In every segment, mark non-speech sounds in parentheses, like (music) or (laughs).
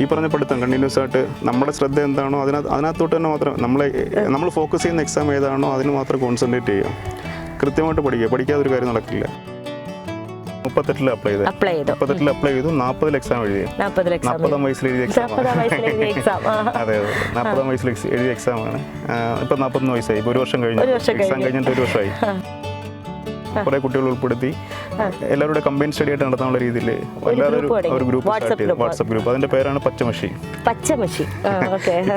ഈ പറഞ്ഞ പഠിത്തം കണ്ടിന്യൂസ് ആയിട്ട് നമ്മുടെ ശ്രദ്ധ എന്താണോ അതിനകത്ത് അതിനകത്തോട്ട് തന്നെ മാത്രം നമ്മളെ നമ്മൾ ഫോക്കസ് ചെയ്യുന്ന എക്സാം ഏതാണോ അതിന് മാത്രം കോൺസെൻട്രേറ്റ് ചെയ്യുക. കൃത്യമായിട്ട് പഠിക്കുക. പഠിക്കാതെ ഒരു കാര്യം നടക്കില്ല. മുപ്പത്തെട്ടിൽ അപ്ലൈ ചെയ്തു. അപ്ലൈ ചെയ്തു. മുപ്പത്തെട്ടിൽ അപ്ലൈ ചെയ്തു. നാൽപ്പതിൽ എക്സാം എഴുതി. നാൽപ്പതാം വയസ്സിൽ എഴുതിയ എക്സാം അതെ അതെ. നാൽപ്പതാം വയസ്സിൽ എഴുതിയ എക്സാമാണ് ഇപ്പം നാൽപ്പത്തൊന്ന് വയസ്സായി. ഇപ്പോൾ ഒരു വർഷം കഴിഞ്ഞു. എക്സാം കഴിഞ്ഞിട്ട് ഒരു വർഷമായി. കുറേ കുട്ടികൾ ഉൾപ്പെടുത്തി എല്ലാവരുടെ കമ്പൈൻ സ്റ്റഡി ആയിട്ട് നടത്താനുള്ള രീതിയിൽ വല്ലാതെ ഒരു ഗ്രൂപ്പ്. വാട്സപ്പ് ഗ്രൂപ്പ് അതിന്റെ പേരാണ് പച്ചമഷി. പച്ചമഷി.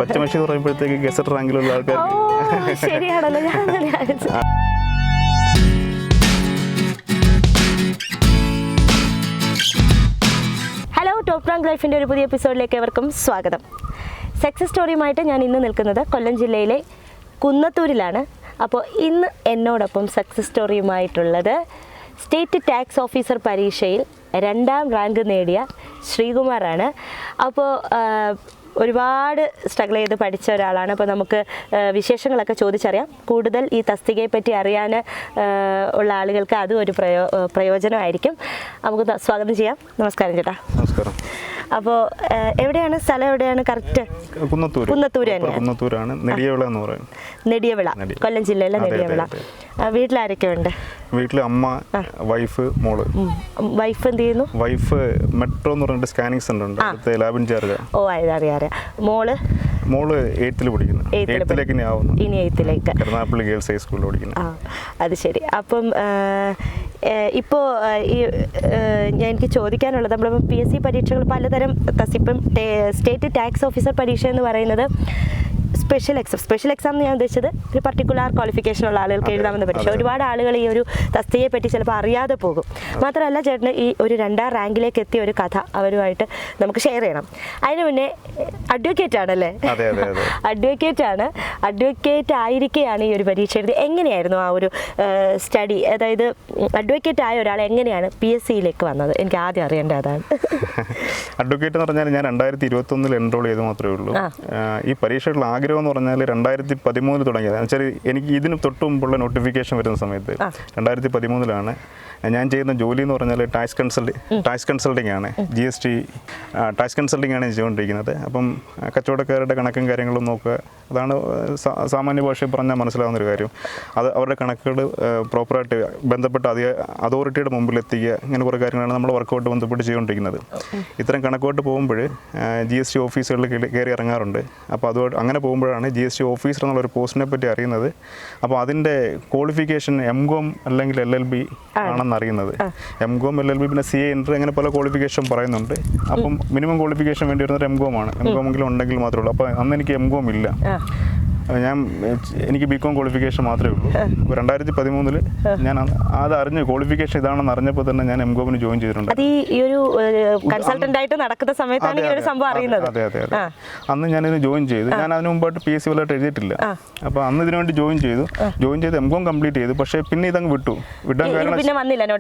പച്ചമഷി എന്ന് പറയുമ്പോഴത്തേക്ക് ഗസറ്റ് റാങ്കിലുള്ള ആൾക്കാർ ശരിയാണല്ലോ. ഞാൻ ടോപ്പ് റാങ്ക് ലൈഫിന്റെ ഒരു പുതിയ എപ്പിസോഡിലേക്ക് എവർക്കും സ്വാഗതം. സക്സസ് സ്റ്റോറിയുമായിട്ട് ഞാൻ ഇന്ന് നിൽക്കുന്നത് കൊല്ലം ജില്ലയിലെ കുന്നത്തൂരിലാണ്. അപ്പോൾ ഇന്ന് എന്നോടൊപ്പം സക്സസ് സ്റ്റോറിയുമായിട്ടുള്ളത് സ്റ്റേറ്റ് ടാക്സ് ഓഫീസർ പരീക്ഷയിൽ രണ്ടാം റാങ്ക് നേടിയ ശ്രീകുമാറാണ്. അപ്പോൾ ഒരുപാട് സ്ട്രഗിൾ ചെയ്ത് പഠിച്ച ഒരാളാണ്. അപ്പോൾ നമുക്ക് വിശേഷങ്ങളൊക്കെ ചോദിച്ചറിയാം. കൂടുതൽ ഈ തസ്തികയെ പറ്റി അറിയാൻ ഉള്ള ആളുകൾക്ക് അതും ഒരു പ്രയോ പ്രയോജനമായിരിക്കും. നമുക്ക് സ്വാഗതം ചെയ്യാം. നമസ്കാരം ചേട്ടാ. നമസ്കാരം. അപ്പോൾ എവിടെയാണ് സ്ഥലം എവിടെയാണ്? കറക്റ്റ് കുന്നത്തൂർ. കുന്നത്തൂരാണ്. നെടിയവിള എന്ന് പറയും നെടിയവിള. കൊല്ലം ജില്ലയിലെ നെടിയവിള. വീട്ടിലാരൊക്കെ ഉണ്ട് വീട്ടിൽ അമ്മ വൈഫ് മോൾ. വൈഫ് എന്ത് ചെയ്യുന്നു? വൈഫ് മെട്രോ എന്ന് പറഞ്ഞിട്ട് സ്കാനിങ് സെന്റർ ഉണ്ട്. അടുത്ത ലാബിൻ ചാർജ ഓ അറിയാം അറിയാം മോൾ? മോൾ എയ്ത്തിൽ പഠിക്കുന്നു. എയ്ത്തിലേക്ക് ഇനി ആവുന്നു ഇനി എയ്ത്തിലേക്ക്. എറണാകുളം ഗേൾസ് ഹൈസ്കൂളിൽ പഠിക്കുന്നു. അത് ശരി. അപ്പം ഇപ്പോൾ എനിക്ക് ചോദിക്കാനുള്ളത് നമ്മളിപ്പോൾ പി എസ് സി പരീക്ഷകൾ പലതരം തസിപ്പം സ്റ്റേറ്റ് ടാക്സ് ഓഫീസർ പരീക്ഷ എന്ന് പറയുന്നത് സ്പെഷ്യൽ എക്സാം സ്പെഷ്യൽ എക്സാം എന്ന് ഞാൻ ഉദ്ദേശിച്ചത് ഒരു പർട്ടിക്കുലർ ക്വാളിഫിക്കേഷൻ ഉള്ള ആളുകൾക്ക് എഴുതാമെന്ന് പരീക്ഷ ഒരുപാട് ആളുകൾ ഈ ഒരു തസ്തിയെ പറ്റി ചിലപ്പോൾ അറിയാതെ പോകും. മാത്രമല്ല ചേട്ടന് ഈ ഒരു രണ്ടാം റാങ്കിലേക്ക് എത്തിയ ഒരു കഥ അവരുമായിട്ട് നമുക്ക് ഷെയർ ചെയ്യണം. അതിന് മുന്നേ അഡ്വക്കേറ്റ് ആണല്ലേ. അഡ്വക്കേറ്റ് (laughs) ആണ്. അഡ്വക്കേറ്റ് ആയിരിക്കെയാണ് ഈ ഒരു പരീക്ഷ എഴുതി എങ്ങനെയായിരുന്നു ആ ഒരു സ്റ്റഡി അതായത് അഡ്വക്കേറ്റ് ആയ ഒരാൾ എങ്ങനെയാണ് പി എസ് സിയിലേക്ക് വന്നത്? എനിക്ക് ആദ്യം അറിയേണ്ട അതാണ് അഡ്വക്കേറ്റ് (laughs) എന്ന് പറഞ്ഞാൽ ഞാൻ രണ്ടായിരത്തി ഇരുപത്തി ഒന്നിൽ എൻറോൾ ചെയ്ത് മാത്രമേ ഉള്ളൂ. ഈ പരീക്ഷയുള്ള ആഗ്രഹം എന്ന് പറഞ്ഞാൽ രണ്ടായിരത്തി പതിമൂന്നിൽ തുടങ്ങിയത് വെച്ചാൽ എനിക്ക് ഇതിന് തൊട്ട് മുമ്പുള്ള നോട്ടിഫിക്കേഷൻ വരുന്ന സമയത്ത്. രണ്ടായിരത്തി പതിമൂന്നിലാണ് ഞാൻ ചെയ്യുന്ന ജോലി എന്ന് പറഞ്ഞാൽ ടാക്സ് കൺസൾട്ടി ടാക്സ് കൺസൾട്ടിംഗ് ആണ്. G S T tax consulting ആണ് ചെയ്തുകൊണ്ടിരിക്കുന്നത്. അപ്പം കച്ചവടക്കാരുടെ കണക്കും കാര്യങ്ങളും നോക്കുക. അതാണ് സാമാന്യ ഭാഷയിൽ പറഞ്ഞാൽ മനസ്സിലാവുന്ന ഒരു കാര്യം. അത് അവരുടെ കണക്കുകൾ പ്രോപ്പറായിട്ട് ബന്ധപ്പെട്ട അധിക അതോറിറ്റിയുടെ മുമ്പിൽ എത്തിക്കുക ഇങ്ങനെ കുറേ കാര്യങ്ങളാണ് നമ്മൾ വർക്കൗട്ട് ബന്ധപ്പെട്ട് ചെയ്തുകൊണ്ടിരിക്കുന്നത്. ഇത്തരം കണക്കോട്ട് പോകുമ്പോൾ ജി എസ് ടി ഓഫീസുകളിൽ കയറി ഇറങ്ങാറുണ്ട്. അപ്പോൾ അത് അങ്ങനെ പോകുമ്പോഴാണ് ജി എസ് ടി ഓഫീസർ എന്നുള്ളൊരു പോസ്റ്റിനെ പറ്റി അറിയുന്നത്. അപ്പോൾ അതിന്റെ ക്വാളിഫിക്കേഷൻ എം കോം അല്ലെങ്കിൽ എൽ എൽ ബി ആണെന്ന് അറിയുന്നത്. M com L L B പിന്നെ സി എ എൻട്രി അങ്ങനെ പല ക്വാളിഫിക്കേഷൻ പറയുന്നുണ്ട്. അപ്പം മിനിമം ക്വാളിഫിക്കേഷൻ വേണ്ടി വരുന്നത് എം കോം ആണ്. എം കോം എങ്കിലും ഉണ്ടെങ്കിൽ മാത്രമേ ഉള്ളൂ. അപ്പോൾ അന്ന് എനിക്ക് എം കോം ഇല്ല. ഞാൻ എനിക്ക് ബി കോം ക്വാളിഫിക്കേഷൻ മാത്രമേ ഉള്ളൂ. അപ്പോൾ രണ്ടായിരത്തി പതിമൂന്നിൽ ഞാൻ അത് അറിഞ്ഞ് ക്വാളിഫിക്കേഷൻ ഇതാണെന്ന് അറിഞ്ഞപ്പോൾ തന്നെ ഞാൻ എം കോമിന് ജോയിൻ ചെയ്തിട്ടുണ്ട്. അത് ഈ ഒരു കൺസൾട്ടന്റ് ആയിട്ട് നടക്കുന്ന സമയത്താണ് ഈ ഒരു സംഭവം അറിയുന്നത്. അതെ അതെ അതെ. അന്ന് ഞാനിത് ജോയിൻ ചെയ്തു ഞാൻ അതിന് മുമ്പായിട്ട് പി എസ് സി വല്ലതായിട്ട് എഴുതിയിട്ടില്ല. അപ്പോൾ അന്ന് ഇതിനു വേണ്ടി ജോയിൻ ചെയ്തു. ജോയിൻ ചെയ്ത് എം കോം കംപ്ലീറ്റ് ചെയ്തു. പക്ഷേ പിന്നെ ഇതങ്ങ് വിട്ടു. വിടാൻ കാരണം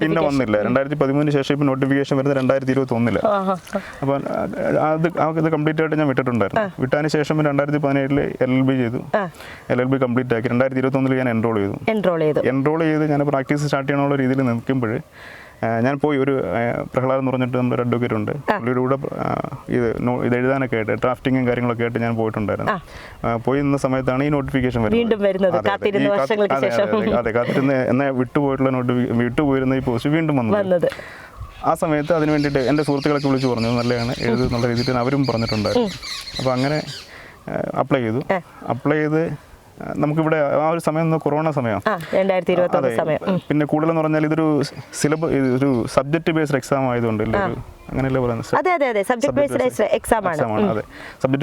പിന്നെ വന്നില്ല രണ്ടായിരത്തി പതിമൂന്നിന് ശേഷം ഇപ്പം നോട്ടിഫിക്കേഷൻ വരുന്നത് രണ്ടായിരത്തി ഇരുപത്തി ഒന്നിൽ. അപ്പോൾ അത് ആ ഇത് കംപ്ലീറ്റ് ആയിട്ട് ഞാൻ വിട്ടിട്ടുണ്ടായിരുന്നു. വിട്ടതിന് ശേഷം രണ്ടായിരത്തി പതിനേഴിൽ എൽ എൽ ബി ചെയ്തു. എൽ എൽ ബി കംപ്ലീറ്റ് ആക്കി. രണ്ടായിരത്തി ഇരുപത്തി ഒന്നിൽ ഞാൻ എൻറോൾ ചെയ്തു. എൻറോൾ ചെയ്തു. എൻറോൾ ചെയ്ത് ഞാൻ പ്രാക്ടീസ് സ്റ്റാർട്ട് ചെയ്യണമുള്ള രീതിയിൽ നിൽക്കുമ്പോൾ ഞാൻ പോയി ഒരു പ്രഹ്ലാദ് എന്ന് പറഞ്ഞിട്ട് നമ്മുടെ അഡ്വക്കേറ്റ് ഉണ്ട്. പുള്ളിയുടെ കൂടെ ഇത് ഇത് എഴുതാനൊക്കെ ആയിട്ട് ഡ്രാഫ്റ്റിങ്ങും കാര്യങ്ങളൊക്കെ ആയിട്ട് ഞാൻ പോയിട്ടുണ്ടായിരുന്നു. പോയി നിന്ന സമയത്താണ് ഈ നോട്ടിഫിക്കേഷൻ വരുന്നത്. അതെ കാത്തിരുന്ന് എന്നെ വിട്ടുപോയിട്ടുള്ള നോട്ടിഫിക്കേഷൻ വിട്ടുപോയിരുന്ന ഈ പോസ്റ്റ് വീണ്ടും വന്നു വന്നത്. ആ സമയത്ത് അതിന് വേണ്ടിയിട്ട് എന്റെ സുഹൃത്തുക്കളൊക്കെ വിളിച്ച് പറഞ്ഞു നല്ലതാണ് എഴുതുന്നുള്ള രീതിയിൽ അവരും പറഞ്ഞിട്ടുണ്ടായിരുന്നു. അപ്പോൾ അങ്ങനെ അപ്ലൈ ചെയ്തു. അപ്ലൈ ചെയ്ത് നമുക്കിവിടെ ആ ഒരു സമയം കൊറോണ സമയം. പിന്നെ കൂടുതലെന്ന് പറഞ്ഞാൽ ഇതൊരു സിലബസ് ഒരു സബ്ജക്ട് ബേസ്ഡ് എക്സാം ആയതുകൊണ്ട് ഒരു അങ്ങനെയല്ലേ പറയുന്നത്? അതെ അതെ അതെ. സബ്ജക്ട് ബേസ്ഡ് എക്സാം ആണ്. അതെ.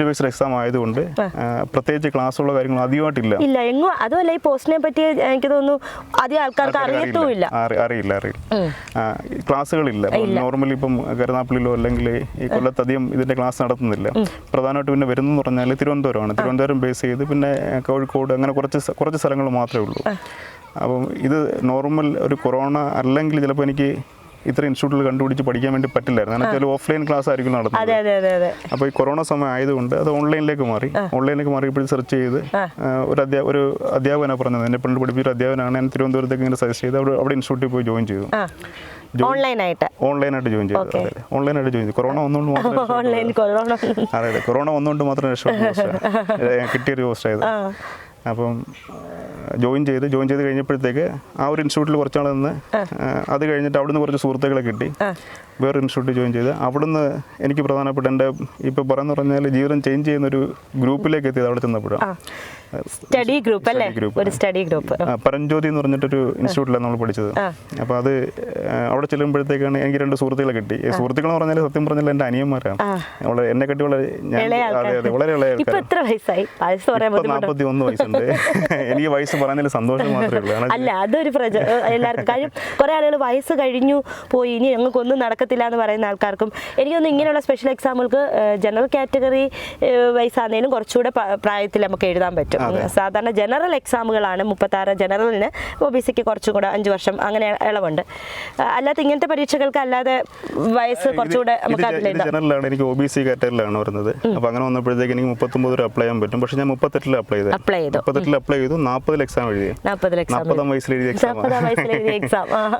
ബേസ്ഡ് എക്സാം ആയതുകൊണ്ട് പ്രത്യേകിച്ച് ക്ലാസ്സുള്ള കാര്യങ്ങൾ അധികമായിട്ടില്ല. ഇല്ല എങ്ങും അതുമല്ല ഈ പോസ്റ്റിനെ പറ്റി എനിക്ക് തോന്നുന്നു അധികം ആൾക്കാർക്ക് അറിയത്തുമില്ല. അറി- അറിയില്ല അറിയില്ല. ക്ലാസ്സുകളില്ല. നോർമലി ഇപ്പം കരുനാപ്പള്ളിയിലോ അല്ലെങ്കിൽ ഈ കൊല്ലത്ത് അധികം ഇതിന്റെ ക്ലാസ് നടത്തുന്നില്ല. പ്രധാനമായിട്ട് പിന്നെ വരുന്നതെന്ന് പറഞ്ഞാൽ തിരുവനന്തപുരമാണ്. തിരുവനന്തപുരം ബേസ് ചെയ്ത് പിന്നെ കോഴിക്കോട് അങ്ങനെ കുറച്ച് കുറച്ച് സ്ഥലങ്ങൾ മാത്രമേ ഉള്ളൂ. അപ്പം ഇത് നോർമൽ ഒരു കൊറോണ അല്ലെങ്കിൽ ചിലപ്പോൾ എനിക്ക് ഇത്ര ഇൻസ്റ്റിറ്റ്യൂട്ടിൽ കണ്ടുപിടിച്ച് പഠിക്കാൻ വേണ്ടി പറ്റില്ലായിരുന്നു. കാരണം വെച്ചാൽ ഓഫ്ലൈൻ ക്ലാസ് ആയിരിക്കും നടത്തുന്നത്. അപ്പോൾ ഈ കൊറോണ സമയം ആയതുകൊണ്ട് അത് ഓൺലൈനിലേക്ക് മാറി. ഓൺലൈനിലേക്ക് മാറിയപ്പോൾ സെർച്ച് ചെയ്ത് ഒരു അധ്യാ ഒരു അധ്യാപകനാണ് പറഞ്ഞത്. എന്നെ പണ്ട് പഠിപ്പിച്ച ഒരു അധ്യാപനാണ് ഞാൻ തിരുവനന്തപുരത്തേക്ക് ഇങ്ങനെ സജസ്റ്റ് ചെയ്ത് അവിടെ അവിടെ ഇൻസ്റ്റിറ്റ്യൂട്ടിൽ പോയി ജോയിൻ ചെയ്തു. ഓൺലൈനായിട്ട് ഓൺലൈനായിട്ട് ജോയിൻ ചെയ്തു. അതെ ഓൺലൈനായിട്ട് ജോയിൻ ചെയ്തു. കൊറോണ വന്നുകൊണ്ട് മാത്രം അതെ അതെ. കൊറോണ വന്നുകൊണ്ട് മാത്രം രക്ഷപ്പെട്ടു (laughs) (laughs) കിട്ടിയൊരു പോസ്റ്റായത് ആ. അപ്പം ജോയിൻ ചെയ്ത് ജോയിൻ ചെയ്ത് കഴിഞ്ഞപ്പോഴത്തേക്ക് ആ ഒരു ഇൻസ്റ്റിറ്റ്യൂട്ടിൽ കുറച്ചാൾ നിന്ന് അത് കഴിഞ്ഞിട്ട് അവിടുന്ന് കുറച്ച് സുഹൃത്തുക്കളെ കിട്ടി. വേറെ ഇൻസ്റ്റിറ്റ്യൂട്ട് ജോയിൻ ചെയ്ത് അവിടുന്ന് എനിക്ക് പ്രധാനപ്പെട്ട എന്റെ ഇപ്പോൾ പറയുന്ന പറഞ്ഞാൽ ജീവിതം ചേഞ്ച് ചെയ്യുന്ന ഒരു ഗ്രൂപ്പിലേക്ക് എത്തിയത് അവിടെ ചെന്നപ്പോഴാണ്. സ്റ്റഡി ഗ്രൂപ്പ് അല്ലേ? ഒരു സ്റ്റഡി ഗ്രൂപ്പ് പരഞ്ജ്യോതി എന്ന് പറഞ്ഞിട്ടൊരു ഇൻസ്റ്റിറ്റ്യൂട്ടിലാണ് നമ്മൾ പഠിച്ചത്. അപ്പോൾ അത് അവിടെ ചെല്ലുമ്പോഴത്തേക്കാണ് എനിക്ക് രണ്ട് സുഹൃത്തുക്കളെ കിട്ടി. സുഹൃത്തുക്കൾ എന്ന് പറഞ്ഞാൽ സത്യം പറഞ്ഞാൽ എന്റെ അനിയന്മാരാണ്. അവളെ എന്നെ കട്ടി വളരെ അതെ അതെ വളരെ ഇളയ ആൾക്കാർ നാൽപ്പത്തി ഒന്ന് വയസ്സുണ്ട്. (laughs) എനിക്ക് വയസ്സ് പറയുന്നതിൽ സന്തോഷം മാത്രമേ ഉള്ളൂ. അല്ല അതൊരു എല്ലാവർക്കും. കാര്യം കുറെ ആളുകൾ വയസ്സ് കഴിഞ്ഞു പോയി. ഇനി ഞങ്ങൾക്കൊന്നും നടക്കത്തില്ല എന്ന് പറയുന്ന ആൾക്കാർക്കും എനിക്കൊന്ന് ഇങ്ങനെയുള്ള സ്പെഷ്യൽ എക്സാമുകൾക്ക് ജനറൽ കാറ്റഗറി വൈസ് ആണെങ്കിലും കുറച്ചുകൂടെ പ്രായത്തിൽ നമുക്ക് എഴുതാൻ പറ്റും. സാധാരണ ജനറൽ എക്സാമുകളാണ് മുപ്പത്താറ്. ജനറലിന് ഒ ബി സിക്ക് കുറച്ചും കൂടെ അഞ്ച് വർഷം അങ്ങനെ ഇളവുണ്ട് അല്ലാതെ ഇങ്ങനത്തെ പരീക്ഷകൾക്ക് അല്ലാതെ വയസ്സ് കുറച്ചുകൂടെ നമുക്ക് ജനറലാണ് എനിക്ക് ഒ ബി സി കാറ്റഗറിയിലാണ് വരുന്നത് അപ്പോൾ അങ്ങനെ വന്നപ്പോഴത്തേക്ക് എനിക്ക് മുപ്പത്തൊമ്പത് വരെ അപ്ലൈ ചെയ്യാൻ പറ്റും. പക്ഷേ ഞാൻ മുപ്പത്തെട്ടിൽ അപ്ലൈ ചെയ്തു. അപ്ലൈ ചെയ്തു. മുപ്പത്തെട്ടിൽ അപ്ലൈ ചെയ്തു. നാൽപ്പതിൽ എക്സാം എഴുതി. നാൽപ്പതാം വയസ്സിൽ എഴുതിയ എക്സാം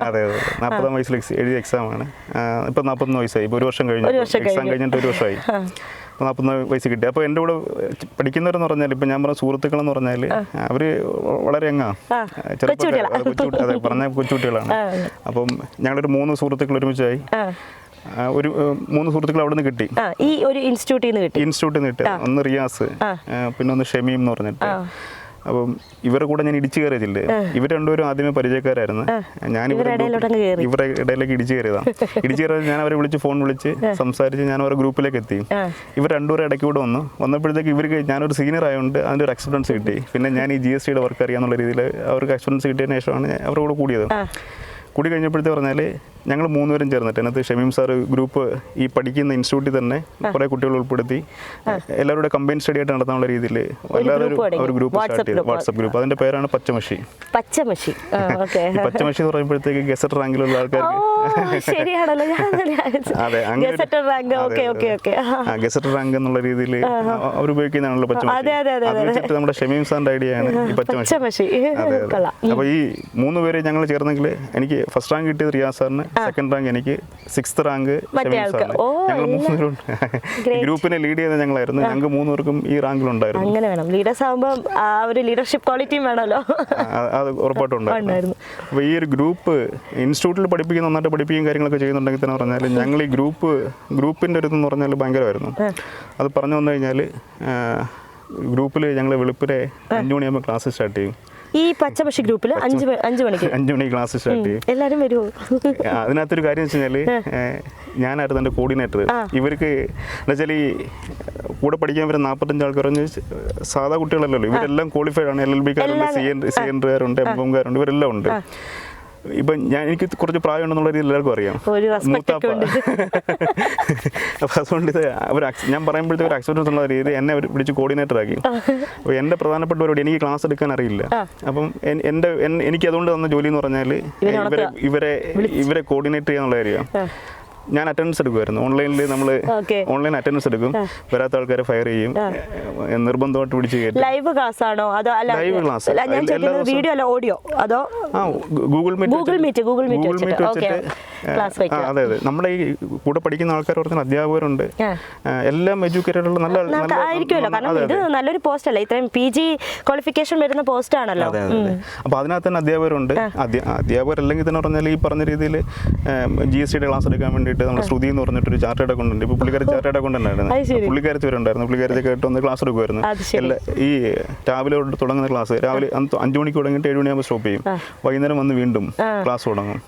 അതെ അതെ നാൽപ്പതാം വയസ്സിൽ എഴുതിയ എക്സാം എക്സാമാണ് ഇപ്പം നാൽപ്പത്തൊന്ന് വയസ്സായി. ഇപ്പോൾ ഒരു വർഷം കഴിഞ്ഞു. എക്സാം കഴിഞ്ഞിട്ട് ഒരു വർഷമായി. അപ്പോൾ നാൽപ്പത്തൊന്ന് വയസ്സ് കിട്ടി. അപ്പോൾ എന്റെ കൂടെ പഠിക്കുന്നവരെന്ന് പറഞ്ഞാൽ ഇപ്പം ഞാൻ പറഞ്ഞ സുഹൃത്തുക്കളെന്ന് പറഞ്ഞാൽ അവർ വളരെ അങ്ങാ. ചെറുപ്പക്കാർ. അതെ പറഞ്ഞ കൊച്ചുകുട്ടികളാണ്. അപ്പം ഞങ്ങളൊരു മൂന്ന് സുഹൃത്തുക്കൾ ഒരുമിച്ചായി. ഒരു മൂന്ന് സുഹൃത്തുക്കൾ അവിടെ നിന്ന് കിട്ടി ഈ ഒരു ഇൻസ്റ്റിറ്റ്യൂട്ടിൽ നിന്ന് കിട്ടി. ഇൻസ്റ്റിറ്റ്യൂട്ടിൽ നിന്ന് കിട്ടി. ഒന്ന് റിയാസ് പിന്നെ ഒന്ന് ഷമീം എന്ന് പറഞ്ഞിട്ട്. അപ്പം ഇവരുടെ കൂടെ ഞാൻ ഇടിച്ചു കയറിയതില്ലേ? ഇവർ രണ്ടുപേരും ആദ്യമേ പരിചയക്കാരായിരുന്നു. ഞാൻ ഇവരുടെ ഇടയിലേക്ക് ഇടിച്ചു കയറിയതാണ് (laughs) ഇടിച്ചു കയറിയത് ഞാൻ അവരെ വിളിച്ച് ഫോൺ വിളിച്ച് സംസാരിച്ച് ഞാൻ അവരുടെ ഗ്രൂപ്പിലേക്ക് എത്തി. ഇവർ രണ്ടുപേരും ഇടയ്ക്ക് കൂടെ വന്നു. വന്നപ്പോഴത്തേക്ക് ഇവർക്ക് ഞാനൊരു സീനിയർ ആയതുകൊണ്ട് അതിന്റെ ഒരു എക്സ്പീരിയൻസ് കിട്ടി. പിന്നെ ഞാൻ ഈ ജി എസ് ടിയുടെ വർക്ക് അറിയാന്നുള്ള രീതിയിൽ അവർക്ക് എക്സ്പീരിയൻസ് കിട്ടിയതിന് ശേഷമാണ് അവരുടെ കൂടെ കൂടിയത്. കൂടി കഴിഞ്ഞപ്പോഴത്തെ പറഞ്ഞാൽ ഞങ്ങൾ മൂന്നുപേരും ചേർന്നിട്ട് അതിനകത്ത് ഷമീം സാർ ഗ്രൂപ്പ് ഈ പഠിക്കുന്ന ഇൻസ്റ്റിറ്റ്യൂട്ടിൽ തന്നെ കുറേ കുട്ടികൾ ഉൾപ്പെടുത്തി. എല്ലാവരുടെ കമ്പൈൻ സ്റ്റഡി ആയിട്ട് നടത്താനുള്ള രീതിയിൽ എല്ലാവരും ഒരു ഗ്രൂപ്പ് സ്റ്റാർട്ട് ചെയ്തു. വാട്സ്ആപ്പ് വാട്സപ്പ് ഗ്രൂപ്പ് അതിന്റെ പേരാണ് പച്ചമഷി. പച്ചമഷി. പച്ചമഷി എന്ന് പറയുമ്പോഴത്തേക്ക് ഗസറ്റ് റാങ്കിലുള്ള ആൾക്കാർ ആൾക്കാർക്ക് (laughs) അതെ അങ്ങനെ റാങ്ക് ഗസറ്റ് എന്നുള്ള രീതിയിൽ അവർ ഉപയോഗിക്കുന്നതാണല്ലോ പച്ചമഷി. നമ്മുടെ ഷമീം സാറിന്റെ ഐഡിയ ആണ് ഈ പച്ചമഷി. പച്ചമഷി. അതെ, അതെ. കൊള്ളാം. അപ്പൊ ഈ മൂന്ന് പേര് ഞങ്ങൾ ചേർന്നെങ്കിൽ എനിക്ക് ഫസ്റ്റ് റാങ്ക് കിട്ടിയത് റിയാസ് സാറിന് സെക്കൻഡ് റാങ്ക് എനിക്ക് സിക്സ് റാങ്ക് ഞങ്ങൾ. മൂന്നുപേരും ഗ്രൂപ്പിനെ ലീഡ് ചെയ്ത ഞങ്ങളായിരുന്നു. ഞങ്ങൾക്ക് മൂന്നുപേർക്കും ഈ റാങ്കിലുണ്ടായിരുന്നു അങ്ങനെ വേണം. ലീഡേഴ്സ് ആകുമ്പോൾ ആ ഒരു ലീഡർഷിപ്പ് ക്വാളിറ്റിയും വേണമല്ലോ. അത് ഉറപ്പായിട്ടും ഉണ്ടായിരുന്നു. അപ്പോൾ ഈ ഒരു ഗ്രൂപ്പ് ഇൻസ്റ്റിറ്റ്യൂട്ടിൽ പഠിപ്പിക്കുന്ന നന്നായിട്ട് പഠിപ്പിക്കുകയും കാര്യങ്ങളൊക്കെ ചെയ്യുന്നുണ്ടെങ്കിൽ തന്നെ പറഞ്ഞാൽ ഞങ്ങൾ ഈ ഗ്രൂപ്പ് ഗ്രൂപ്പിന്റെ ഒരു ഇതെന്ന് പറഞ്ഞാൽ ഭയങ്കരമായിരുന്നു. അത് പറഞ്ഞു വന്നു കഴിഞ്ഞാൽ ഗ്രൂപ്പിൽ ഞങ്ങൾ വെളുപ്പിലെ അഞ്ചു മണിയാകുമ്പോൾ ക്ലാസ് സ്റ്റാർട്ട് ചെയ്യും. ഈ പച്ചപക്ഷി ഗ്രൂപ്പിൽ അഞ്ച് അഞ്ച് മണിക്ക്. അഞ്ച് മണിക്ക് ക്ലാസ് സ്റ്റാർട്ട് ചെയ്യും. എല്ലാരും വരുമോ അതിനകത്തൊരു കാര്യം വെച്ച് കഴിഞ്ഞാൽ ഞാനായിരുന്നു എന്റെ കോർഡിനേറ്റർ ഇവർക്ക് എന്നുവെച്ചാൽ ഈ കൂടെ പഠിക്കാൻ വരുന്ന നാൽപ്പത്തഞ്ച് ആൾക്കാർ സാധാ കുട്ടികളല്ലല്ലോ. ഇവരെല്ലാം ക്വാളിഫൈഡ് ആണ്. എൽ എൽ ബിക്കാരുണ്ട് സി എൻ സി എൻകാരുണ്ട് എം കോംകാരുണ്ട് ഇവരെല്ലാം ഉണ്ട്. ഇപ്പം ഞാൻ എനിക്ക് കുറച്ച് പ്രായമുണ്ടെന്നുള്ള രീതിയിൽ എല്ലാവർക്കും അറിയാം. ഉണ്ട്. (laughs) അപ്പം അതുകൊണ്ട് ഇത് അവർ ഞാൻ പറയുമ്പോഴത്തെ ഒരു അക്സെപ്റ്റൻസ് ഉള്ള രീതി എന്നെ അവർ വിളിച്ച് കോർഡിനേറ്റർ ആക്കി. (laughs) അപ്പോൾ എന്റെ പ്രധാനപ്പെട്ട പരിപാടി എനിക്ക് ക്ലാസ് എടുക്കാൻ അറിയില്ല. അപ്പം എൻ- എന്റെ എനിക്ക് അതുകൊണ്ട് തന്ന ജോലി എന്ന് പറഞ്ഞാൽ ഇവരെ ഇവരെ ഇവരെ കോർഡിനേറ്റ് ചെയ്യാന്നുള്ള കാര്യം. ഞാൻ അറ്റൻഡൻസ് എടുക്കുമായിരുന്നു ഓൺലൈനിൽ നമ്മൾ ഓൺലൈൻ അറ്റൻഡൻസ് എടുക്കും. വരാത്ത ആൾക്കാരെ ഫയർ ചെയ്യും. നിർബന്ധമായിട്ട് പിടിച്ച് ലൈവ് ക്ലാസ് ആണോ? അതോ എല്ലാ ചോദിക്കുന്നത് വീഡിയോ അല്ല ഓഡിയോ അതോ ഗൂഗിൾ മീറ്റ് വെച്ചിട്ട്. ക്ലാസ് അതെ അതെ. നമ്മുടെ ഈ കൂടെ പഠിക്കുന്ന ആൾക്കാർ പറഞ്ഞാൽ അധ്യാപകരുണ്ട്. എല്ലാം എഡ്യൂക്കേറ്റഡ് ഉള്ള നല്ല ആയിരിക്കുമല്ലോ. കാരണം ഇത് നല്ലൊരു പോസ്റ്റ് അല്ലേ ഇത്രയും പി ജി ക്വാളിഫിക്കേഷൻ വരുന്ന പോസ്റ്റ് ആണല്ലോ അപ്പോൾ അതിനകത്ത് തന്നെ അധ്യാപകരുണ്ട്. അധ്യ- അധ്യാപകരല്ലെങ്കിൽ തന്നെ പറഞ്ഞാൽ ഈ പറഞ്ഞ രീതിയിൽ ജി എസ് ടിയുടെ ക്ലാസ് എടുക്കാൻ വേണ്ടിയിട്ട് നമ്മുടെ ശ്രുതി എന്ന് പറഞ്ഞിട്ടൊരു ചാർട്ടേഡ് അക്കൗണ്ട് ഉണ്ട്. ഇപ്പോൾ പുള്ളിക്കാരി ചാർട്ടേഡ് അക്കൗണ്ട് തന്നെയായിരുന്നു. ഉണ്ടായിരുന്നു. പുള്ളിക്കാരത്തി വരെ ഉണ്ടായിരുന്നു പുള്ളിക്കാരത്തി കേട്ട് വന്ന് ക്ലാസ് എടുക്കുമായിരുന്നു ഈ രാവിലെ തുടങ്ങുന്ന ക്ലാസ്. രാവിലെ അഞ്ച് മണിക്ക് തുടങ്ങിയിട്ട് ഏഴ് മണിയാകുമ്പോൾ സ്റ്റോപ്പ് ചെയ്യും. വൈകുന്നേരം വന്ന് വീണ്ടും ക്ലാസ് തുടങ്ങും.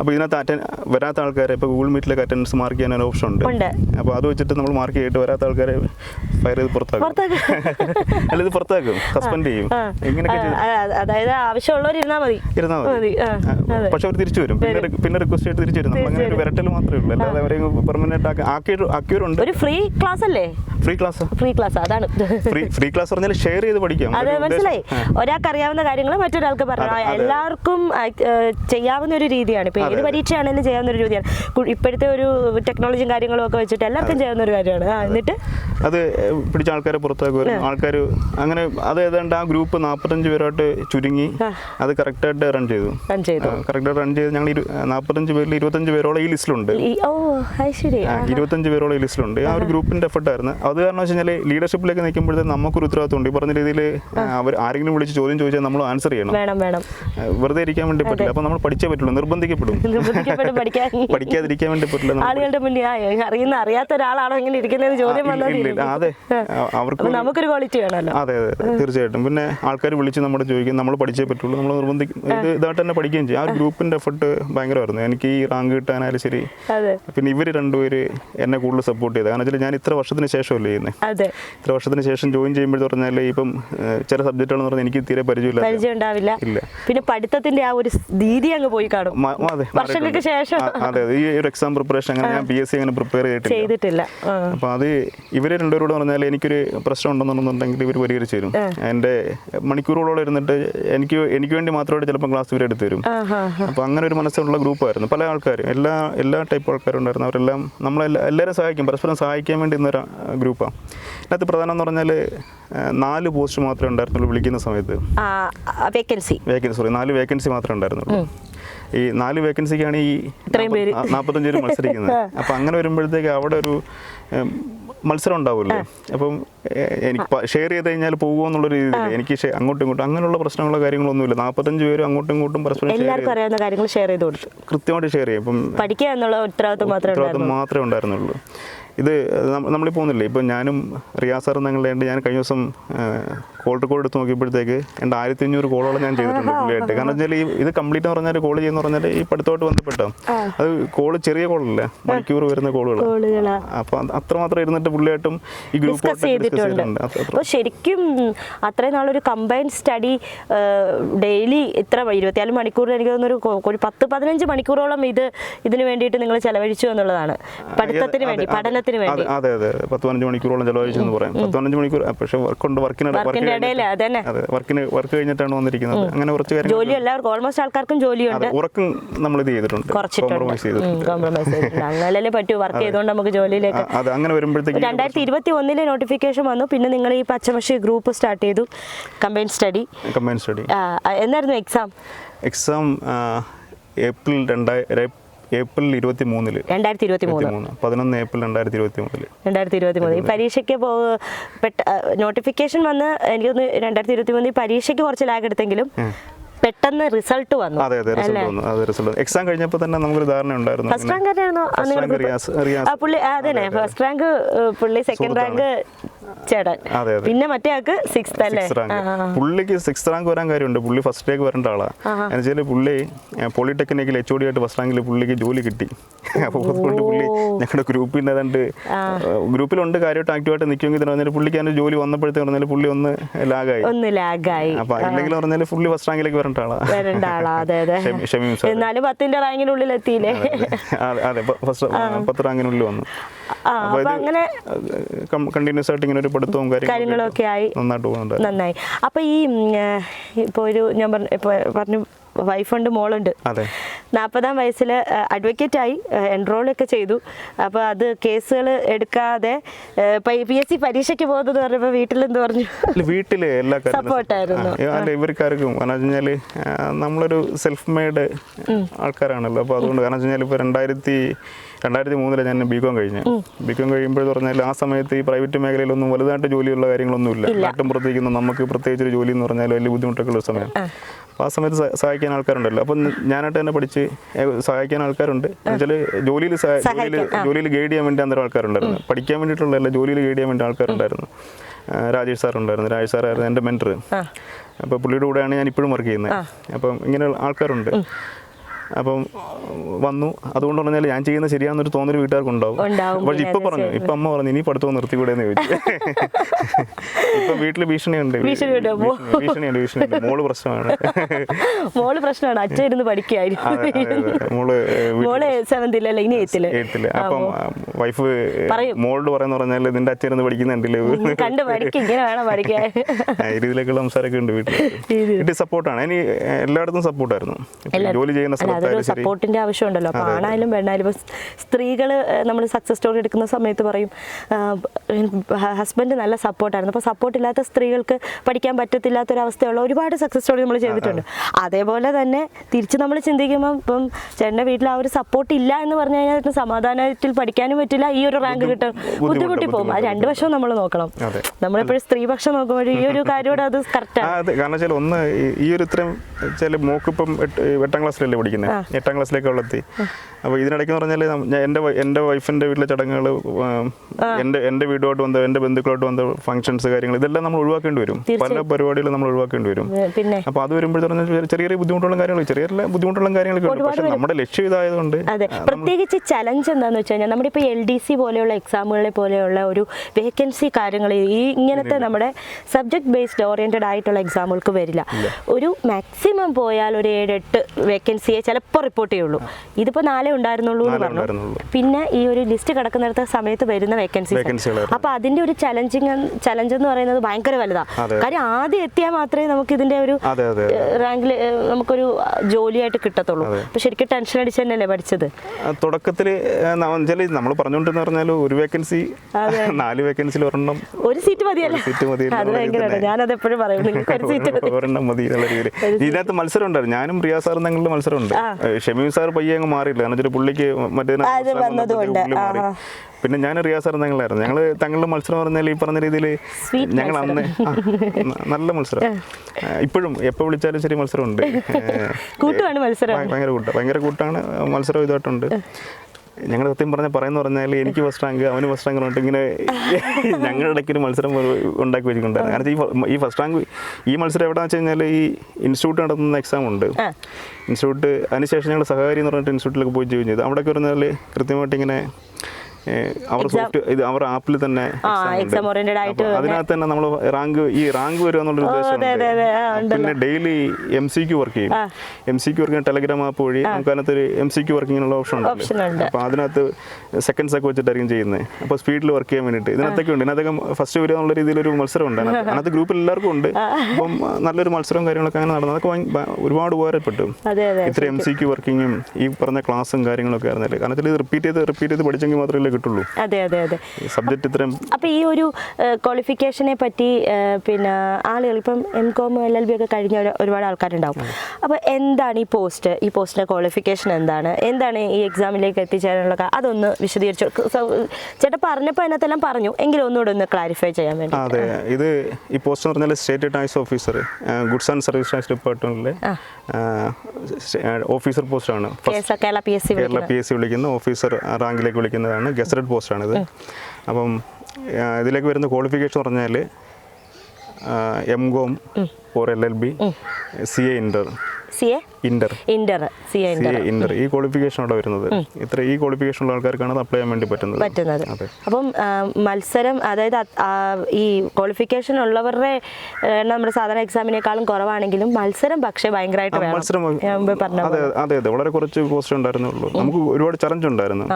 അപ്പോൾ ഇതിനകത്ത് അറ്റൻ വരാത്ത ആൾക്കാരെ ഇപ്പോൾ ഗൂഗിൾ മീറ്റിലൊക്കെ അറ്റൻഡൻസ് മാർക്ക് ചെയ്യാൻ ഒരു ഓപ്ഷൻ ഉണ്ട്. അപ്പോൾ അത് വെച്ചിട്ട് നമ്മൾ മാർക്ക് ചെയ്തിട്ട് വരാത്ത ആൾക്കാരെ ഫയർ ചെയ്ത് പുറത്താക്കും. (laughs) അല്ല ഇത് പുറത്താക്കും. സസ്പെൻഡ് ചെയ്യും. ഇങ്ങനെയൊക്കെ അതായത് ആവശ്യമുള്ളവർ ഇരുന്നാൽ മതി. ഇരുന്നാൽ മതി. പക്ഷെ അവർ തിരിച്ചു വരും. പിന്നെ പിന്നെ റിക്വസ്റ്റ് ചെയ്ത് തിരിച്ചു വരും. അങ്ങനെ ഒരു വിരട്ടൽ മാത്രമേ ഉള്ളൂ. അല്ലാതെ അവരെ പെർമനന്റ് ആക്കി ആക്കിയവരുണ്ട്. ഒരു ഫ്രീ ക്ലാസ് അല്ലേ? ഫ്രീ ക്ലാസ് ഫ്രീ ക്ലാസ് അതാണ്. ഫ്രീ ഫ്രീ ക്ലാസ് പറഞ്ഞാൽ ഷെയർ ചെയ്ത് പഠിക്കാം. അത് മനസ്സിലായി. ഒരാൾക്ക് അറിയാവുന്ന കാര്യങ്ങൾ മറ്റൊരാൾക്ക് പറഞ്ഞു അതെ. എല്ലാവർക്കും ചെയ്യാവുന്ന ഒരു രീതിയാണ്. ഇപ്പൊ ഏത്. പരീക്ഷയാണെങ്കിലും ചെയ്യാവുന്ന ഒരു രീതിയാണ്. ഇപ്പോഴത്തെ ഒരു ടെക്നോളജിയും കാര്യങ്ങളും ഒക്കെ വെച്ചിട്ട് എല്ലാവർക്കും ചെയ്യാവുന്ന ഒരു കാര്യമാണ്. എന്നിട്ട്? അത് പിടിച്ച ആൾക്കാരെ പുറത്താക്കി വരും. ആൾക്കാർ അങ്ങനെ അത് ഏതാണ്ട് ആ ഗ്രൂപ്പ് നാൽപ്പത്തഞ്ച് പേരായിട്ട് ചുരുങ്ങി അത് കറക്റ്റായിട്ട് റൺ ചെയ്തു. റൺ ചെയ്തു. കറക്റ്റായിട്ട് റൺ ചെയ്ത് ഞങ്ങൾ നാൽപ്പത്തഞ്ച് പേരിൽ ഇരുപത്തഞ്ച് പേരോളം ഈ ലിസ്റ്റിലുണ്ട്. ഇരുപത്തഞ്ച് പേരോളം ഈ ലിസ്റ്റിലുണ്ട്. ആ ഒരു ഗ്രൂപ്പിന്റെ എഫർട്ടായിരുന്നു. അത് കാരണം വെച്ച് കഴിഞ്ഞാൽ ലീഡർഷിപ്പിലേക്ക് നിൽക്കുമ്പോഴത്തേക്ക് നമുക്കൊരു ഉത്തരവാദിത്തമുണ്ട് ഈ പറഞ്ഞ രീതിയിൽ അവർ ആരെങ്കിലും വിളിച്ച് ചോദ്യം ചോദിച്ചാൽ നമ്മൾ ആൻസർ ചെയ്യണം. വെറുതെ ഇരിക്കാൻ വേണ്ടി പറ്റില്ല. അപ്പൊ നമ്മൾ പഠിച്ചേ പറ്റുള്ളൂ. നിർബന്ധിക്കപ്പെടും. (laughs) (laughs) പഠിക്കാതിരിക്കാൻ വേണ്ടി പറ്റില്ല ആളുകളുടെ മുന്നിൽ അറിയുന്ന അറിയാത്ത ഒരാളാണോ ഇങ്ങനെ ഇരിക്കുന്നത് ചോദ്യം. അതെ. അവർക്ക് നമുക്കൊരു ക്വാളിറ്റി വേണമല്ലോ. അതെ അതെ തീർച്ചയായിട്ടും. പിന്നെ ആൾക്കാർ വിളിച്ച് നമ്മുടെ ചോദിക്കും നമ്മൾ പഠിച്ചേ പറ്റുള്ളൂ നമ്മൾ നിർബന്ധിക്കും ഇത് ഇതായിട്ട് തന്നെ പഠിക്കുകയും ചെയ്യും. ആ ഒരു ഗ്രൂപ്പിന്റെ എഫർട്ട് ഭയങ്കരമായിരുന്നു. എനിക്ക് ഈ റാങ്ക് കിട്ടാനായാലും ശരി. പിന്നെ ഇവർ രണ്ടുപേര് എന്നെ കൂടുതൽ സപ്പോർട്ട് ചെയ്തത് കാരണം വെച്ചാൽ ഞാൻ ഇത്ര വർഷത്തിന് ശേഷമല്ലേ ചെയ്യുന്നത് ഇത്ര വർഷത്തിന് ശേഷം ജോയിൻ ചെയ്യുമ്പോൾ പറഞ്ഞാൽ ഇപ്പം ചില സബ്ജക്റ്റുകൾ പറഞ്ഞാൽ എനിക്ക് തീരെ പരിചയമില്ല ഇല്ല. പിന്നെ പഠിത്തത്തിന്റെ ആ ഒരു രീതി അങ്ങ് പോയി കാണും. വർഷങ്ങൾക്ക് ശേഷം. അതെ ഈ ഒരു എക്സാം പ്രിപ്പറേഷൻ അങ്ങനെ ഞാൻ പി എസ് സി അങ്ങനെ പ്രിപ്പയർ ചെയ്തിട്ടില്ല. അപ്പോൾ അത് ഇവർ രണ്ടുപേരോട് പറഞ്ഞാൽ എനിക്കൊരു പ്രശ്നം ഉണ്ടെന്നുണ്ടെന്നുണ്ടെങ്കിൽ ഇവർ പരിഹരിച്ചു തരും എന്റെ മണിക്കൂറുകളോളം ഇരുന്നിട്ട് എനിക്ക് എനിക്ക് വേണ്ടി മാത്രമായിട്ട് ചിലപ്പോൾ ക്ലാസ് ഇവർ എടുത്തു തരും. അപ്പോൾ അങ്ങനെ ഒരു മനസ്സുള്ള ഗ്രൂപ്പായിരുന്നു പല ആൾക്കാരും. എല്ലാ എല്ലാ ടൈപ്പ് ആൾക്കാരും ഉണ്ടായിരുന്നു. അവരെല്ലാം നമ്മളെല്ലാം എല്ലാവരും സഹായിക്കും. പരസ്പരം സഹായിക്കാൻ വേണ്ടി ഇന്നൊരു ഗ്രൂപ്പാണ് ഇതിനകത്ത് പ്രധാനം എന്ന് പറഞ്ഞാൽ നാല് പോസ്റ്റ് മാത്രമേ ഉണ്ടായിരുന്നുള്ളൂ വിളിക്കുന്ന സമയത്ത്. വേക്കൻസി. വേക്കൻസി സോറി നാല് വേക്കൻസി മാത്രമേ ഉണ്ടായിരുന്നുള്ളൂ. ഈ നാല് വേക്കൻസിക്കാണ് ഈ നാൽപ്പത്തഞ്ച് പേര്. മത്സരിക്കുന്നത്. (laughs) അപ്പം അങ്ങനെ വരുമ്പോഴത്തേക്ക് അവിടെ ഒരു മത്സരം ഉണ്ടാവില്ലേ അപ്പം എനിക്ക് ഷെയർ ചെയ്ത് കഴിഞ്ഞാൽ പോകുമോ എന്നുള്ള രീതിയിൽ എനിക്ക് അങ്ങോട്ടും ഇങ്ങോട്ടും അങ്ങനെയുള്ള പ്രശ്നങ്ങളോ കാര്യങ്ങളൊന്നുമില്ല. നാൽപ്പത്തഞ്ച് പേരും അങ്ങോട്ടും ഇങ്ങോട്ടും പരസ്പരം ഷെയർ എല്ലാവർക്കും അറിയാവുന്ന കാര്യങ്ങൾ ഷെയർ ചെയ്ത് കൊടുത്തു. കൃത്യമായിട്ട് ഷെയർ ചെയ്യും. അപ്പം പഠിക്കുക എന്നുള്ള ഉത്തരവാദിത്വം മാത്രമേ ഉത്തരവാദിത്വം ഉണ്ടായിരുന്നുള്ളൂ. മാത്രമേ ഉണ്ടായിരുന്നുള്ളൂ. ഇത് നമ്മൾ പോകുന്നില്ലേ? ഇപ്പം ഞാനും റിയാസ് സാറും തങ്ങളുടെ ഞാൻ കഴിഞ്ഞ ദിവസം കോൾ റെക്കോർഡ് എടുത്ത് നോക്കിയപ്പോഴത്തേക്ക് എന്റെ ആയിരത്തി അഞ്ഞൂറ് കോളോളം ഞാൻ ചെയ്തിട്ടുണ്ട് പുള്ളിയായിട്ട്. കാരണം വെച്ചാൽ ഈ ഇത് കംപ്ലീറ്റ് പറഞ്ഞാൽ കോൾ ചെയ്യുന്ന പറഞ്ഞാൽ ഈ പഠിത്തമായിട്ട് ബന്ധപ്പെട്ടോ? അത് കോൾ ചെറിയ കോളല്ല മണിക്കൂർ വരുന്ന കോളുകൾ അപ്പോൾ അത് അത്രമാത്രം ഇരുന്നിട്ട് പുള്ളിയായിട്ടും ഈ ഗ്രൂപ്പ് ചെയ്തിട്ടുണ്ട്. അപ്പോൾ ശരിക്കും അത്രയും നാളൊരു കമ്പൈൻഡ് സ്റ്റഡി ഡെയിലി ഇത്ര ഇരുപത്തിനാല് മണിക്കൂർ എനിക്ക് തോന്നുന്നു ഒരു പത്ത് പതിനഞ്ച് മണിക്കൂറോളം ഇത് ഇതിന് വേണ്ടിയിട്ട് നിങ്ങൾ ചെലവഴിച്ചു എന്നുള്ളതാണ്. പഠിത്തത്തിന് വേണ്ടി പഠനത്തിന് വേണ്ടി. അതെ അതെ. പത്ത് പതിനഞ്ച് മണിക്കൂറോളം ചെലവഴിച്ചു എന്ന് പറയാം. പത്ത് പതിനഞ്ച് മണിക്കൂർ പക്ഷേ വർക്കുണ്ട് വർക്കിന് വർക്കിന്റെ ഇടയിൽ അതെ വർക്കിന് വർക്ക് കഴിഞ്ഞിട്ടാണ് വന്നിരിക്കുന്നത്. അങ്ങനെ കുറച്ച് കാര്യങ്ങൾ ജോലി എല്ലാവർക്കും ഓൾമോസ്റ്റ് ആൾക്കാർക്കും ജോലിയുണ്ട്. ഉറക്കം നമ്മൾ ഇത് ചെയ്തിട്ടുണ്ട്. കോംപ്രമൈസ് ചെയ്തിട്ടുണ്ട്. അങ്ങനെ പറ്റൂ? വർക്ക് ചെയ്തുകൊണ്ട് നമുക്ക് ജോലിയിലേക്ക് അതെ അങ്ങനെ വരുമ്പോഴത്തേക്ക് രണ്ടായിരത്തി ഇരുപത്തി ഒന്നിലെ നോട്ടിഫിക്കേഷൻ വന്നു. പിന്നെ നിങ്ങൾ ഈ പച്ചമഷി ഗ്രൂപ്പ് സ്റ്റാർട്ട് ചെയ്തു. കമ്പൈൻ സ്റ്റഡി കമ്പൈൻ സ്റ്റഡി എന്നായിരുന്നു എക്സാം എക്സാം ഏപ്രിൽ രണ്ടായി ഏപ്രിൽ ഇരുപത്തി മൂന്നിൽ രണ്ടായിരത്തി ഇരുപത്തി മൂന്ന് പതിനൊന്ന് ഏപ്രിൽ രണ്ടായിരത്തി ഇരുപത്തി മൂന്നിൽ രണ്ടായിരത്തി ഇരുപത്തി മൂന്ന് ഈ പരീക്ഷയ്ക്ക് നോട്ടിഫിക്കേഷൻ വന്ന് എനിക്കൊന്ന് രണ്ടായിരത്തി ഇരുപത്തി മൂന്നിൽ പരീക്ഷയ്ക്ക് കുറച്ച് ലാഗ് എടുത്തെങ്കിലും പെട്ടെന്ന് റിസൾട്ട് വന്നു. അതെ അതെ റിസൾട്ട് വന്നു. അതെ റിസൾട്ട് എക്സാം കഴിഞ്ഞപ്പോൾ തന്നെ നമുക്കൊരു ധാരണ ഉണ്ടായിരുന്നു. ഫസ്റ്റ് റാങ്ക് ആയിരുന്നു പുള്ളി ഫസ്റ്റ് റാങ്ക് പുള്ളി സെക്കൻഡ് റാങ്ക് ചേട്ടൻ. പിന്നെ മറ്റേ ആൾക്ക് സിക്സ് അല്ലേ. പുള്ളിക്ക് സിക്സ് റാങ്ക് വരാൻ കാര്യമുണ്ട്. പുള്ളി ഫസ്റ്റ് റാങ്ക് വരേണ്ട ആളാണ് എന്നുവെച്ചാൽ പുള്ളി പോളിടെക്നിക്കിൽ എച്ച് ഒ ഡി ആയിട്ട് ഫസ്റ്റ് റാങ്കിൽ പുള്ളിക്ക് ജോലി കിട്ടി. അപ്പോൾ അതുകൊണ്ട് പുള്ളി ഞങ്ങളുടെ ഗ്രൂപ്പിന്റെ ഏതാണ്ട് ഗ്രൂപ്പിലുണ്ട് കാര്യമായിട്ട് ആക്റ്റീവായിട്ട് നിൽക്കുമെങ്കിൽ തന്നെ പറഞ്ഞാൽ പുള്ളിക്ക് അതിന്റെ ജോലി വന്നപ്പോഴത്തേക്ക് പറഞ്ഞാൽ പുള്ളി ഒന്ന് ലാഗായി. ഒന്ന് ലാഗായി. അപ്പോൾ ഇല്ലെങ്കിൽ പറഞ്ഞാൽ പുള്ളി ഫസ്റ്റ് റാങ്കിലേക്ക് വരേണ്ട ആളാണ് വരേണ്ട ആളാ. അതെ അതെ. എന്നാലും പത്തിന്റെ റാങ്കിനുള്ളിൽ എത്തിയില്ലേ അതെ. ഫസ്റ്റ് പത്ത് റാങ്കിനുള്ളിൽ വന്നു. അങ്ങനെ കണ്ടിന്യൂസ് ആയിട്ട് ഇങ്ങനെ ഒരു പഠിത്തവും കാര്യങ്ങളും കാര്യങ്ങളൊക്കെ ആയി. നന്നായിട്ട് പോകുന്നുണ്ട്. നന്നായി. അപ്പൊ ഈ ഇപ്പൊ ഒരു ഞാൻ പറഞ്ഞു ഇപ്പൊ പറഞ്ഞു വൈഫുണ്ട് മോളുണ്ട്. നാൽപ്പതാം വയസ്സിൽ എൻറോൾ ഒക്കെ ചെയ്തു. അപ്പോൾ അത് കേസുകൾ എടുക്കാതെ പി എസ് സി പരീക്ഷയ്ക്ക് പോകുന്നത് പറഞ്ഞപ്പോൾ വീട്ടിൽ എന്ത് പറഞ്ഞു? വീട്ടിൽ വീട്ടിൽ എല്ലാ ആയിരുന്നു. അല്ല ഇവർക്കാർക്കും കാരണം വെച്ച് കഴിഞ്ഞാൽ ആ, നമ്മളൊരു സെൽഫ് മെയ്ഡ് ആൾക്കാരാണല്ലോ. അപ്പോൾ അതുകൊണ്ട് കാരണം വെച്ചാൽ ഇപ്പോൾ രണ്ടായിരത്തി രണ്ടായിരത്തി മൂന്നിൽ ഞാൻ ബി കോം കഴിഞ്ഞു ബി കോം കഴിയുമ്പോൾ പറഞ്ഞാൽ ആ സമയത്ത് ഈ പ്രൈവറ്റ് മേഖലയിലൊന്നും വലുതായിട്ട് ജോലിയുള്ള കാര്യങ്ങളൊന്നും ഇല്ല. നാട്ടും പ്രത്യേകിച്ച് നമുക്ക് പ്രത്യേകിച്ച് ഒരു ജോലി എന്ന് പറഞ്ഞാൽ വലിയ ബുദ്ധിമുട്ടൊക്കെ ഉള്ള സമയം. അപ്പോൾ ആ സമയത്ത് സഹായിക്കാൻ ആൾക്കാരുണ്ടല്ലോ. അപ്പം ഞാനായിട്ട് തന്നെ പഠിച്ച് സഹായിക്കാൻ ആൾക്കാരുണ്ട്. എന്നുവെച്ചാൽ ജോലിയിൽ ജോലിയിൽ ജോലിയിൽ ഗൈഡ് ചെയ്യാൻ വേണ്ടി അന്നേരം ആൾക്കാരുണ്ടായിരുന്നു. പഠിക്കാൻ വേണ്ടിയിട്ടുള്ള ജോലിയിൽ ഗൈഡ് ചെയ്യാൻ വേണ്ടി ആൾക്കാരുണ്ടായിരുന്നു. രാജേഷ് സാർ ഉണ്ടായിരുന്നു രാജേഷ് സാറായിരുന്നു എന്റെ മെന്റർ അപ്പോൾ പുള്ളിയുടെ കൂടെയാണ് ഞാൻ ഇപ്പോഴും വർക്ക് ചെയ്യുന്നത്. അപ്പം ഇങ്ങനെ ആൾക്കാരുണ്ട്. അപ്പം വന്നു. അതുകൊണ്ട് പറഞ്ഞാൽ ഞാൻ ചെയ്യുന്ന ശരിയാണെന്നൊരു തോന്നൽ വീട്ടുകാർക്ക് ഉണ്ടാവും ഉണ്ടാവും, പക്ഷെ ഇപ്പൊ പറഞ്ഞു? ഇപ്പൊ അമ്മ പറഞ്ഞു ഇനി പഠിത്തം നിർത്തിക്കൂടെ എന്ന് ചോദിച്ചു. ഇപ്പൊ വീട്ടിൽ ഭീഷണിയുണ്ട്. ഭീഷണിയുണ്ട്. ഭീഷണി- ഭീഷണിയുണ്ട് മോൾ പ്രശ്നമാണ്. മോൾ പ്രശ്നമാണ്. അച്ഛൻ ഇരുന്ന് പഠിക്കുകയായിരുന്നു. മോൾ മോൾ സെവന്തിലല്ലേ ഇനി അപ്പം വൈഫ്. മോളോട് പറയുന്ന പറഞ്ഞാൽ നിന്റെ അച്ഛൻ ഇരുന്ന് പഠിക്കുന്നുണ്ടല്ലേ കണ്ട് പഠിക്കും. ഇങ്ങനെ വേണം പഠിക്കാൻ. രീതിയിലേക്കുള്ള സംസാരമൊക്കെ ഉണ്ട് വീട്ടിൽ വീട്ടിൽ സപ്പോർട്ടാണ് ഇനി എല്ലായിടത്തും സപ്പോർട്ടായിരുന്നു ജോലി ചെയ്യുന്ന അല്ല അതൊരു സപ്പോർട്ടിന്റെ ആവശ്യമുണ്ടല്ലോ. അപ്പോൾ ആണായാലും പെണ്ണായാലും ഇപ്പോൾ സ്ത്രീകൾ നമ്മൾ സക്സസ് സ്റ്റോറി എടുക്കുന്ന സമയത്ത് പറയും ഹസ്ബൻഡ് നല്ല സപ്പോർട്ടായിരുന്നു അപ്പോൾ സപ്പോർട്ട് ഇല്ലാത്ത സ്ത്രീകൾക്ക് പഠിക്കാൻ പറ്റത്തില്ലാത്തൊരവസ്ഥയുള്ള ഒരുപാട് സക്സസ് സ്റ്റോറി നമ്മൾ ചെയ്തിട്ടുണ്ട്. അതേപോലെ തന്നെ തിരിച്ച് നമ്മൾ ചിന്തിക്കുമ്പോൾ ഇപ്പം ചേട്ടന്റെ വീട്ടിൽ ആ ഒരു സപ്പോർട്ട് ഇല്ല എന്ന് പറഞ്ഞു കഴിഞ്ഞാൽ സമാധാനത്തിൽ പഠിക്കാനും പറ്റില്ല. ഈ ഒരു റാങ്ക് കിട്ടും. ബുദ്ധിമുട്ടി പോകും അത് രണ്ട് വശവും നമ്മൾ നോക്കണം. നമ്മളെപ്പോഴും സ്ത്രീപക്ഷം നോക്കുമ്പോൾ ഈ ഒരു കാര്യമോട് അത് കറക്റ്റ് ആണ്. കാരണം വെച്ചാൽ ഒന്ന് ഈ- ഒരു ഇത്രയും ചില മോക്കിപ്പം എട്ടാം ക്ലാസ്സിലല്ലേ പഠിക്കുന്നത് എട്ടാം ക്ലാസ്സിലേക്ക് അവളെത്തി അപ്പോൾ ഇതിനിടയ്ക്ക് പറഞ്ഞാൽ പറഞ്ഞാൽ എന്റെ വൈഫിന്റെ എന്റെ വൈ- എന്റെ വൈഫിന്റെ വീട്ടിലെ ചടങ്ങുകൾ എന്റെ എന്റെ വീടുമായിട്ട് വന്ന എന്റെ ബന്ധുക്കളായിട്ട് വന്ന ഫംഗ്ഷൻസ് കാര്യങ്ങൾ ഇതെല്ലാം നമ്മൾ ഒഴിവാക്കേണ്ടി വരും. പല പരിപാടികളും നമ്മൾ ഒഴിവാക്കേണ്ടി വരും. അപ്പോൾ അത് വരുമ്പോഴത്തേക്കും ചെറിയ ചെറിയ ബുദ്ധിമുട്ടുള്ള കാര്യങ്ങൾ ചെറിയ ചെറിയ ബുദ്ധിമുട്ടുള്ള കാര്യങ്ങളൊക്കെ ഉണ്ട്. പക്ഷേ നമ്മുടെ ലക്ഷ്യം ഇതായതുകൊണ്ട് അതെ. പ്രത്യേകിച്ച് ചലഞ്ച് എന്താന്ന് വെച്ച് കഴിഞ്ഞാൽ നമ്മുടെ ഇപ്പോൾ എൽ ഡി സി പോലെയുള്ള എക്സാമുകളെ പോലെയുള്ള ഒരു വേക്കൻസി കാര്യങ്ങൾ ഈ ഇങ്ങനത്തെ നമ്മുടെ സബ്ജക്ട് ബേസ്ഡ് ഓറിയന്റഡ് ആയിട്ടുള്ള എക്സാമുകൾക്ക് വരില്ല. ഒരു മാക്സിമം പോയാൽ ഒരു ഏഴ് എട്ട് വേക്കൻസിയെ ചിലപ്പോൾ റിപ്പോർട്ട് ചെയ്യുള്ളൂ ഇതിപ്പോൾ നാലേ ഉണ്ടായിരുന്നുള്ളൂ എന്ന് പറഞ്ഞു. പിന്നെ ഈ ഒരു ലിസ്റ്റ് കിടക്കുന്നിടത്ത സമയത്ത് വരുന്ന വേക്കൻസി അപ്പൊ അതിന്റെ ഒരു ചലഞ്ചിങ് ചലഞ്ച് എന്ന് പറയുന്നത് ഭയങ്കര വലുതാണ്. കാര്യം ആദ്യം എത്തിയാൽ മാത്രമേ നമുക്ക് ഇതിന്റെ ഒരു റാങ്കിൽ നമുക്കൊരു ജോലിയായിട്ട് കിട്ടത്തുള്ളൂ. അപ്പൊ ശരിക്കും ടെൻഷൻ അടിച്ച് തന്നെയല്ലേ പഠിച്ചത്? തുടക്കത്തിൽ നമ്മൾ പറഞ്ഞുകൊണ്ടിരുന്ന പറഞ്ഞാൽ ഒരു വേക്കൻസി (laughs) നാല് വേക്കൻസിയിൽ ഒരെണ്ണം. ഒരു സീറ്റ് മതിയല്ലോ. സീറ്റ്. ഞാനത് എപ്പോഴും പറയുന്നു (laughs) ഒരെണ്ണം മതി ഇതിനകത്ത് മത്സരം ഉണ്ടായിരുന്നു ഞാനും പ്രിയ സാറും മത്സരം മത്സരമുണ്ട്. ഷമീം സാർ പയ്യെ അങ്ങ് മാറിയില്ല കാരണം വെച്ചാൽ പുള്ളിക്ക് മറ്റേ. പിന്നെ ഞാൻ റിയാസ് സാർ ഞങ്ങളായിരുന്നു. ഞങ്ങൾ തങ്ങളുടെ മത്സരം പറഞ്ഞാൽ ഈ പറഞ്ഞ രീതിയിൽ ഞങ്ങൾ അന്ന് നല്ല മത്സരം. ഇപ്പോഴും എപ്പോൾ വിളിച്ചാലും ശരി മത്സരമുണ്ട്. കൂട്ടുമാണ് മത്സരം. ഭയ- ഭയങ്കര കൂട്ട ഭയങ്കര കൂട്ടാണ് മത്സരം ഇതായിട്ടുണ്ട്. ഞങ്ങൾ സത്യം പറഞ്ഞ പറയുന്ന പറഞ്ഞാൽ എനിക്ക് ഫസ്റ്റ് റാങ്ക് അവന് ഫസ്റ്റ് റാങ്ക് പറഞ്ഞിട്ട് ഇങ്ങനെ (laughs) ഞങ്ങളുടെ ഇടയ്ക്ക് ഒരു മത്സരം ഉണ്ടാക്കി വെച്ചിട്ടുണ്ടായിരുന്നു. കാരണം ഈ ഈ ഫസ്റ്റ് റാങ്ക് ഈ മത്സരം എവിടെ വെച്ച് കഴിഞ്ഞാൽ ഈ ഇൻസ്റ്റിറ്റ്യൂട്ട് നടത്തുന്ന എക്സാം ഉണ്ട്. ഇൻസ്റ്റിറ്റ്യൂട്ട് അതിനുശേഷം ഞങ്ങൾ സഹകാരി എന്ന് പറഞ്ഞിട്ട് ഇൻസ്റ്റിറ്റ്യൂട്ടിലേക്ക് പോയി ജോയിൻ ചെയ്തു. അവിടെയൊക്കെ പറഞ്ഞാൽ കൃത്യമായിട്ട് ഇങ്ങനെ അവർ സോഫ്റ്റ് ഇത് അവർ ആപ്പിൽ തന്നെ ആയിട്ട് അതിനകത്ത് തന്നെ നമ്മൾ റാങ്ക് ഈ റാങ്ക് വരിക പിന്നെ daily M C Q work ചെയ്യും. M C Q work Telegram app വഴി നമുക്ക് അതിനകത്ത് ഒരു എം സി ക്യു വർക്കിങ്ങിനുള്ള ഓപ്ഷൻ ഉണ്ട്. അപ്പോൾ അതിനകത്ത് സെക്കൻഡ്സ് ഒക്കെ വെച്ചിട്ടായിരിക്കും ചെയ്യുന്നത്. അപ്പോൾ സ്പീഡിൽ വർക്ക് ചെയ്യാൻ വേണ്ടിയിട്ട്. ഇതിനകത്തൊക്കെ ഉണ്ട്. ഇതിനകത്തൊക്കെ ഫസ്റ്റ് വരിക എന്നുള്ള രീതിയിൽ ഒരു മത്സരം ഉണ്ട്. അതിനകത്ത് ഗ്രൂപ്പിൽ എല്ലാവർക്കും ഉണ്ട്. അപ്പം നല്ലൊരു മത്സരവും കാര്യങ്ങളൊക്കെ അങ്ങനെ നടന്നു. അതൊക്കെ ഒരുപാട് ഉപകാരപ്പെട്ടു. ഇത്ര എം സി ക്യു വർക്കിങ്ങും ഈ പറഞ്ഞ ക്ലാസ്സും കാര്യങ്ങളൊക്കെ ആയിരുന്നില്ല? കാരണം ഇത് റിപ്പീറ്റ് ചെയ്ത് റിപ്പീറ്റ് ചെയ്ത് പഠിച്ചെങ്കിൽ മാത്രമേ കിട്ടുള്ളൂ. അതെ അതെ അതെ. സബ്ജക്ട് ഇത്രയും അപ്പോൾ ഈ ഒരു ക്വാളിഫിക്കേഷനെ പറ്റി പിന്നെ ആളുകൾ ഇപ്പം M com L L B ഒക്കെ കഴിഞ്ഞ ഒരു- ഒരുപാട് ആൾക്കാരുണ്ടാവും. അപ്പോൾ എന്താണ് ഈ പോസ്റ്റ് ഈ പോസ്റ്റിന്റെ ക്വാളിഫിക്കേഷൻ എന്താണ്? എന്താണ് ഈ എക്സാമിലേക്ക് എത്തിച്ചേരാനുള്ള അതൊന്ന് വിശദീകരിച്ചു. ചേട്ടാ പറഞ്ഞപ്പോൾ അതിനകത്തെല്ലാം പറഞ്ഞു. എങ്കിലും ഒന്നുകൂടെ ഒന്ന് ക്ലാരിഫൈ ചെയ്യാൻ വേണ്ടി. അതെ. ഇത് ഈ പോസ്റ്റ് എന്ന് പറഞ്ഞാൽ state tax officer goods and service tax ഡിപ്പാർട്ട്മെന്റിലെ officer പോസ്റ്റാണ് കേരള പി എസ് സി വിളിക്കുന്ന ഓഫീസർ റാങ്കിലേക്ക് വിളിക്കുന്നതാണ് ഗസറ്റഡ് പോസ്റ്റാണിത്. അപ്പം ഇതിലേക്ക് വരുന്ന ക്വാളിഫിക്കേഷൻ പറഞ്ഞാൽ M com for L L B C A inter C A inter. Inter C A inter. ഈ ക്വാളിഫിക്കേഷൻ അവിടെ വരുന്നത്. ഇത്ര ഈ ക്വാളിഫിക്കേഷൻ ഉള്ള ആൾക്കാർക്കാണ് അപ്ലൈ ചെയ്യാൻ വേണ്ടി പറ്റുന്നത്. പറ്റുന്നത്. അപ്പം മത്സരം അതായത് ഈ ക്വാളിഫിക്കേഷൻ ഉള്ളവരുടെ നമ്മുടെ സാധാരണ എക്സാമിനേക്കാളും കുറവാണെങ്കിലും മത്സരം പക്ഷേ ഭയങ്കരമായിട്ട് മത്സരം അതെ അതെ അതെ. വളരെ കുറച്ച് പോസ്റ്റ് ഉണ്ടായിരുന്നുള്ളൂ. നമുക്ക് ഒരുപാട് ചലഞ്ച് ഉണ്ടായിരുന്നു.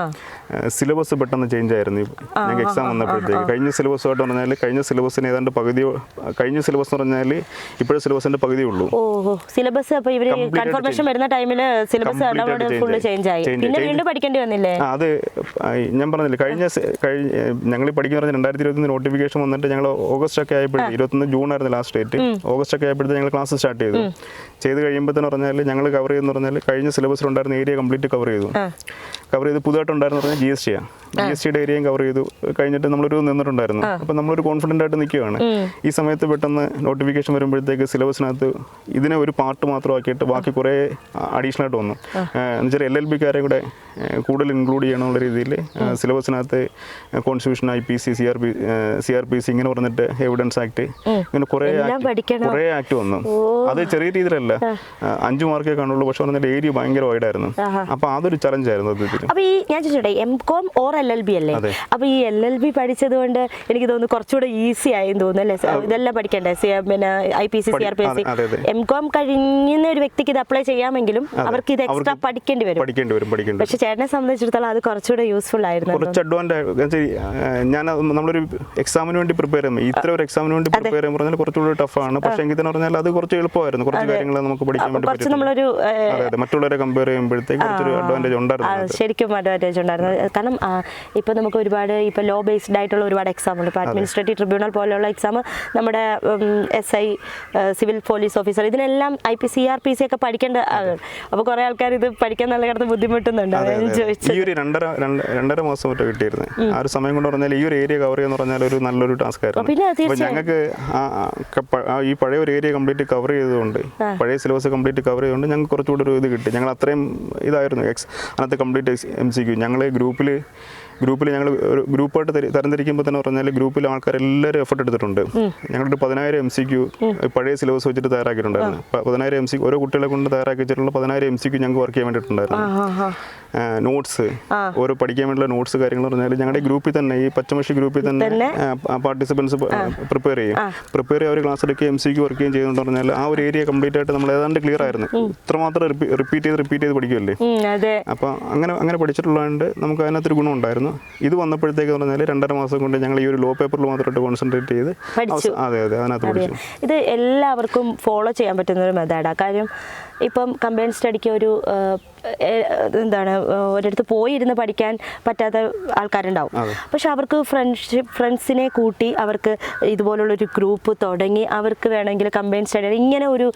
സിലബസ് പെട്ടെന്ന് ചേഞ്ച് ആയിരുന്നു. ഞങ്ങൾക്ക് എക്സാം വന്നപ്പോഴത്തേക്ക്. കഴിഞ്ഞ സിലബസുമായിട്ട് പറഞ്ഞാൽ കഴിഞ്ഞ സിലബസിന് ഏതാണ്ട് പകുതി കഴിഞ്ഞ സിലബസ് എന്ന് പറഞ്ഞാൽ ഇപ്പോഴത്തെ സിലബസിന്റെ പകുതി ഉള്ളൂ. ഓ സിലബസ് അപ്പൊ ഇവർ Complete ആയിട്ട് കൺഫർമേഷൻ വരുന്ന ടൈമിൽ സിലബസ് ഫുള്ള്. ചേഞ്ച് ആയി. പിന്നെ വീണ്ടും പഠിക്കേണ്ടി വന്നില്ലേ? അത് ഞാൻ പറഞ്ഞില്ല കഴിഞ്ഞ കഴിഞ്ഞ ഞങ്ങൾ പഠിക്കുന്ന പറഞ്ഞ രണ്ടായിരത്തി ഇരുപത്തി നോട്ടിഫിക്കേഷൻ വന്നിട്ട് ഞങ്ങൾ ഓഗസ്റ്റ് ഒക്കെ ആയപ്പോഴത്തേക്ക് ഇരുപത്തൊന്ന് ജൂൺ ആയിരുന്നു ലാസ്റ്റ് ഡേറ്റ് ഓഗസ്റ്റ് ഒക്കെ ആയപ്പോഴത്തെ ഞങ്ങൾ ക്ലാസ് സ്റ്റാർട്ട് ചെയ്തു. ചെയ്ത് കഴിയുമ്പോൾ തന്നെ പറഞ്ഞാൽ ഞങ്ങൾ കവർ ചെയ്തെന്ന് പറഞ്ഞാൽ കഴിഞ്ഞ സിലബസിൽ ഉണ്ടായിരുന്ന ഏരിയ കംപ്ലീറ്റ് കവർ ചെയ്തു. കവർ ചെയ്ത് പുതുതായിട്ടുണ്ടായിരുന്നു പറഞ്ഞാൽ ജി എസ് ടി ആണ് ജി എസ് ടിയുടെ ഏരിയയും കവർ ചെയ്തു. കഴിഞ്ഞിട്ട് നമ്മളൊരു നിന്നിട്ടുണ്ടായിരുന്നു. അപ്പം നമ്മളൊരു കോൺഫിഡന്റ് ആയിട്ട് നിൽക്കുകയാണ്. ഈ സമയത്ത് പെട്ടെന്ന് നോട്ടിഫിക്കേഷൻ വരുമ്പോഴത്തേക്ക് സിലബസിനകത്ത് ഇതിനെ ഒരു പാർട്ട് മാത്രമാക്കിയിട്ട് ബാക്കി കുറേ അഡീഷണൽ ആയിട്ട് വന്നു. എന്നുവെച്ചാൽ എൽ എൽ ബിക്കാരെ കൂടെ കൂടുതൽ ഇൻക്ലൂഡ് ചെയ്യണമെന്നുള്ള രീതിയിൽ സിലബസിനകത്ത് constitution I P C C R P C C R P C പറഞ്ഞിട്ട് എവിഡൻസ് ആക്ട് ഇങ്ങനെ കുറേ കുറേ ആക്ട് വന്നു. അത് ചെറിയ രീതിയിലല്ല. ആ, അഞ്ച് മാർക്കേ കാണുള്ളൂ. പക്ഷെ പറഞ്ഞാൽ ഏരിയ ഭയങ്കര വൈഡായിരുന്നു അപ്പൊ അതൊരു ചലഞ്ച് ആയിരുന്നു അപ്പൊ ഈ ഞാൻ ചോദിച്ചോട്ടെ M com or L L B അല്ലേ. അപ്പൊ ഈ എൽ എൽ ബി പഠിച്ചത് കൊണ്ട് എനിക്ക് തോന്നുന്നു കുറച്ചുകൂടെ ഈസി ആയെന്ന് തോന്നുന്നു അല്ലേ? ഇതെല്ലാം പഠിക്കണ്ടേ? പിന്നെ I P C C R P C M com കഴിഞ്ഞ ഒരു വ്യക്തിക്ക് ഇത് അപ്ലൈ ചെയ്യാമെങ്കിലും അവർക്ക് ഇത് എക്സ്ട്രാ പഠിക്കേണ്ടി വരും. പഠിക്കേണ്ടി വരും പഠിക്കേണ്ടി പക്ഷെ ചേട്ടനെ സംബന്ധിച്ചിടത്തോളം അത് കുറച്ചുകൂടെ യൂസ്ഫുൾ ആയിരുന്നു. കുറച്ച് അഡ്വാന്റേജ് ഞാൻ നമ്മളൊരു എക്സാമിന് വേണ്ടി പ്രിപ്പയർ ചെയ്യുമ്പോൾ ഇത്ര ഒരു എക്സാമിന് വേണ്ടി പ്രിപ്പയർ ചെയ്യാൻ പറഞ്ഞാൽ കുറച്ചുകൂടി ടഫാണ് പക്ഷേ എങ്കിൽ തന്നെ പറഞ്ഞാൽ അത് കുറച്ച് എളുപ്പമായിരുന്നു. കുറച്ച് കാര്യങ്ങൾ നമുക്ക് പഠിക്കാൻ വേണ്ടി നമ്മളൊരു മറ്റുള്ളവരെ കമ്പയർ ചെയ്യുമ്പോഴത്തേക്ക് അഡ്വാന്റേജ് ഉണ്ടായിരുന്നു. ശരിക്കും അഡ്വാന്റേജ് ഉണ്ടായിരുന്നു. കാരണം ആ, ഇപ്പൊ നമുക്ക് ഒരുപാട് ഇപ്പൊ ലോ ബേസ്ഡ് ആയിട്ടുള്ള ഒരുപാട് എക്സാം ഉണ്ട്. ഇപ്പോൾ അഡ്മിനിസ്ട്രേറ്റീവ് ട്രിബ്യൂണൽ പോലെയുള്ള എക്സാം നമ്മുടെ S I civil police officer ഇതിനെല്ലാം I P C R P C ഒക്കെ പഠിക്കേണ്ട അപ്പോൾ കുറെ ആൾക്കാർ ഇത് പഠിക്കാൻ നല്ല കിടന്ന് ബുദ്ധിമുട്ടുന്നുണ്ട്. ഈ ഒരു രണ്ടര രണ്ടര മാസം മറ്റോ കിട്ടിയിരുന്നു. ആ ഒരു സമയം കൊണ്ട് പറഞ്ഞാൽ ഈ ഒരു ഏരിയ കവർ ചെയ്യുന്ന പറഞ്ഞാൽ ഒരു നല്ലൊരു ടാസ്ക് ആയിരുന്നു. ഞങ്ങൾക്ക് ഈ പഴയ ഒരു ഏരിയ കംപ്ലീറ്റ് കവർ ചെയ്തുകൊണ്ട് പഴയ സിലബസ് കംപ്ലീറ്റ് കവർ ചെയ്തുകൊണ്ട് ഞങ്ങൾക്ക് കുറച്ചുകൂടി ഒരു ഇത് കിട്ടി. ഞങ്ങൾ അത്രയും ഇതായിരുന്നു എക്സ് അതിനകത്ത് കംപ്ലീറ്റ് എം സി ക്യൂ ഞങ്ങൾ ഗ്രൂപ്പിൽ ഗ്രൂപ്പിൽ ഞങ്ങൾ ഒരു ഗ്രൂപ്പായിട്ട് തരി- തരംതിരിക്കുമ്പോൾ തന്നെ പറഞ്ഞാൽ ഗ്രൂപ്പിൽ ആൾക്കാർ എല്ലാവരും എഫർട്ട് എടുത്തിട്ടുണ്ട് ഞങ്ങളൊരു പതിനായിരം എം സി ക്യൂ പഴയ സിലബസ് വെച്ചിട്ട് തയ്യാറാക്കിയിട്ടുണ്ടായിരുന്നു. പതിനായിരം എം സി ഓരോ കുട്ടികളെ കൊണ്ട് തയ്യാറാക്കിയിട്ടുള്ള പതിനായിരം എം സി ക്യൂ ഞങ്ങൾക്ക് വർക്ക് ചെയ്യാൻ വേണ്ടിയിട്ടുണ്ടായിരുന്നു. നോട്ട്സ് ഓരോ പഠിക്കാൻ വേണ്ടിയുള്ള നോട്ട്സ് കാര്യങ്ങൾ പറഞ്ഞാൽ ഞങ്ങളുടെ ഗ്രൂപ്പിൽ തന്നെ ഈ പച്ചമഷി ഗ്രൂപ്പിൽ തന്നെ? പാർട്ടിസിപ്പൻസ് പ്രിപ്പയർ ചെയ്യും. പ്രിപ്പയർ ചെയ്യുക അവർ ക്ലാസ് എടുക്കുകയും എം ക്യു വർക്ക് ചെയ്യുകയും ചെയ്യുന്നുണ്ട് പറഞ്ഞാൽ ആ ഒരു ഏരിയ കംപ്ലീറ്റ് ആയിട്ട് നമ്മൾ ഏതാണ്ട് ക്ലിയർ ആയിരുന്നു. ഇത്രമാത്രം റിപ്പീറ്റ് ചെയ്ത് റിപ്പീറ്റ് ചെയ്ത് പഠിക്കുമല്ലേ അപ്പോൾ അങ്ങനെ അങ്ങനെ പഠിച്ചിട്ടുള്ളതുകൊണ്ട് നമുക്ക് അതിനകത്തൊരു ഗുണമുണ്ടായിരുന്നു. ഇത് വന്നപ്പോഴത്തേക്ക് പറഞ്ഞാൽ രണ്ടര മാസം കൊണ്ട് ഞങ്ങൾ ഈ ഒരു ലോ പേപ്പറിൽ മാത്രമായിട്ട് കോൺസെൻട്രേറ്റ് ചെയ്ത്. അതെ അതെ അതിനകത്ത് പഠിച്ചു. ഇത് എല്ലാവർക്കും ഫോളോ ചെയ്യാൻ പറ്റുന്ന ഒരു മെത്തേഡാണ് കാര്യം ഇപ്പം കമ്പൈൻ സ്റ്റഡിക്ക് ഒരു എന്താണ് ഒരിടത്ത് പോയി ഇരുന്ന് പഠിക്കാൻ പറ്റാത്ത ആൾക്കാരുണ്ടാവും. പക്ഷെ അവർക്ക് ഫ്രണ്ട്ഷിപ്പ് ഫ്രണ്ട്സിനെ കൂട്ടി അവർക്ക് ഇതുപോലുള്ളൊരു ഗ്രൂപ്പ് തുടങ്ങി അവർക്ക് വേണമെങ്കിൽ കമ്പൈൻ സ്റ്റഡി ഇങ്ങനെ ഒരു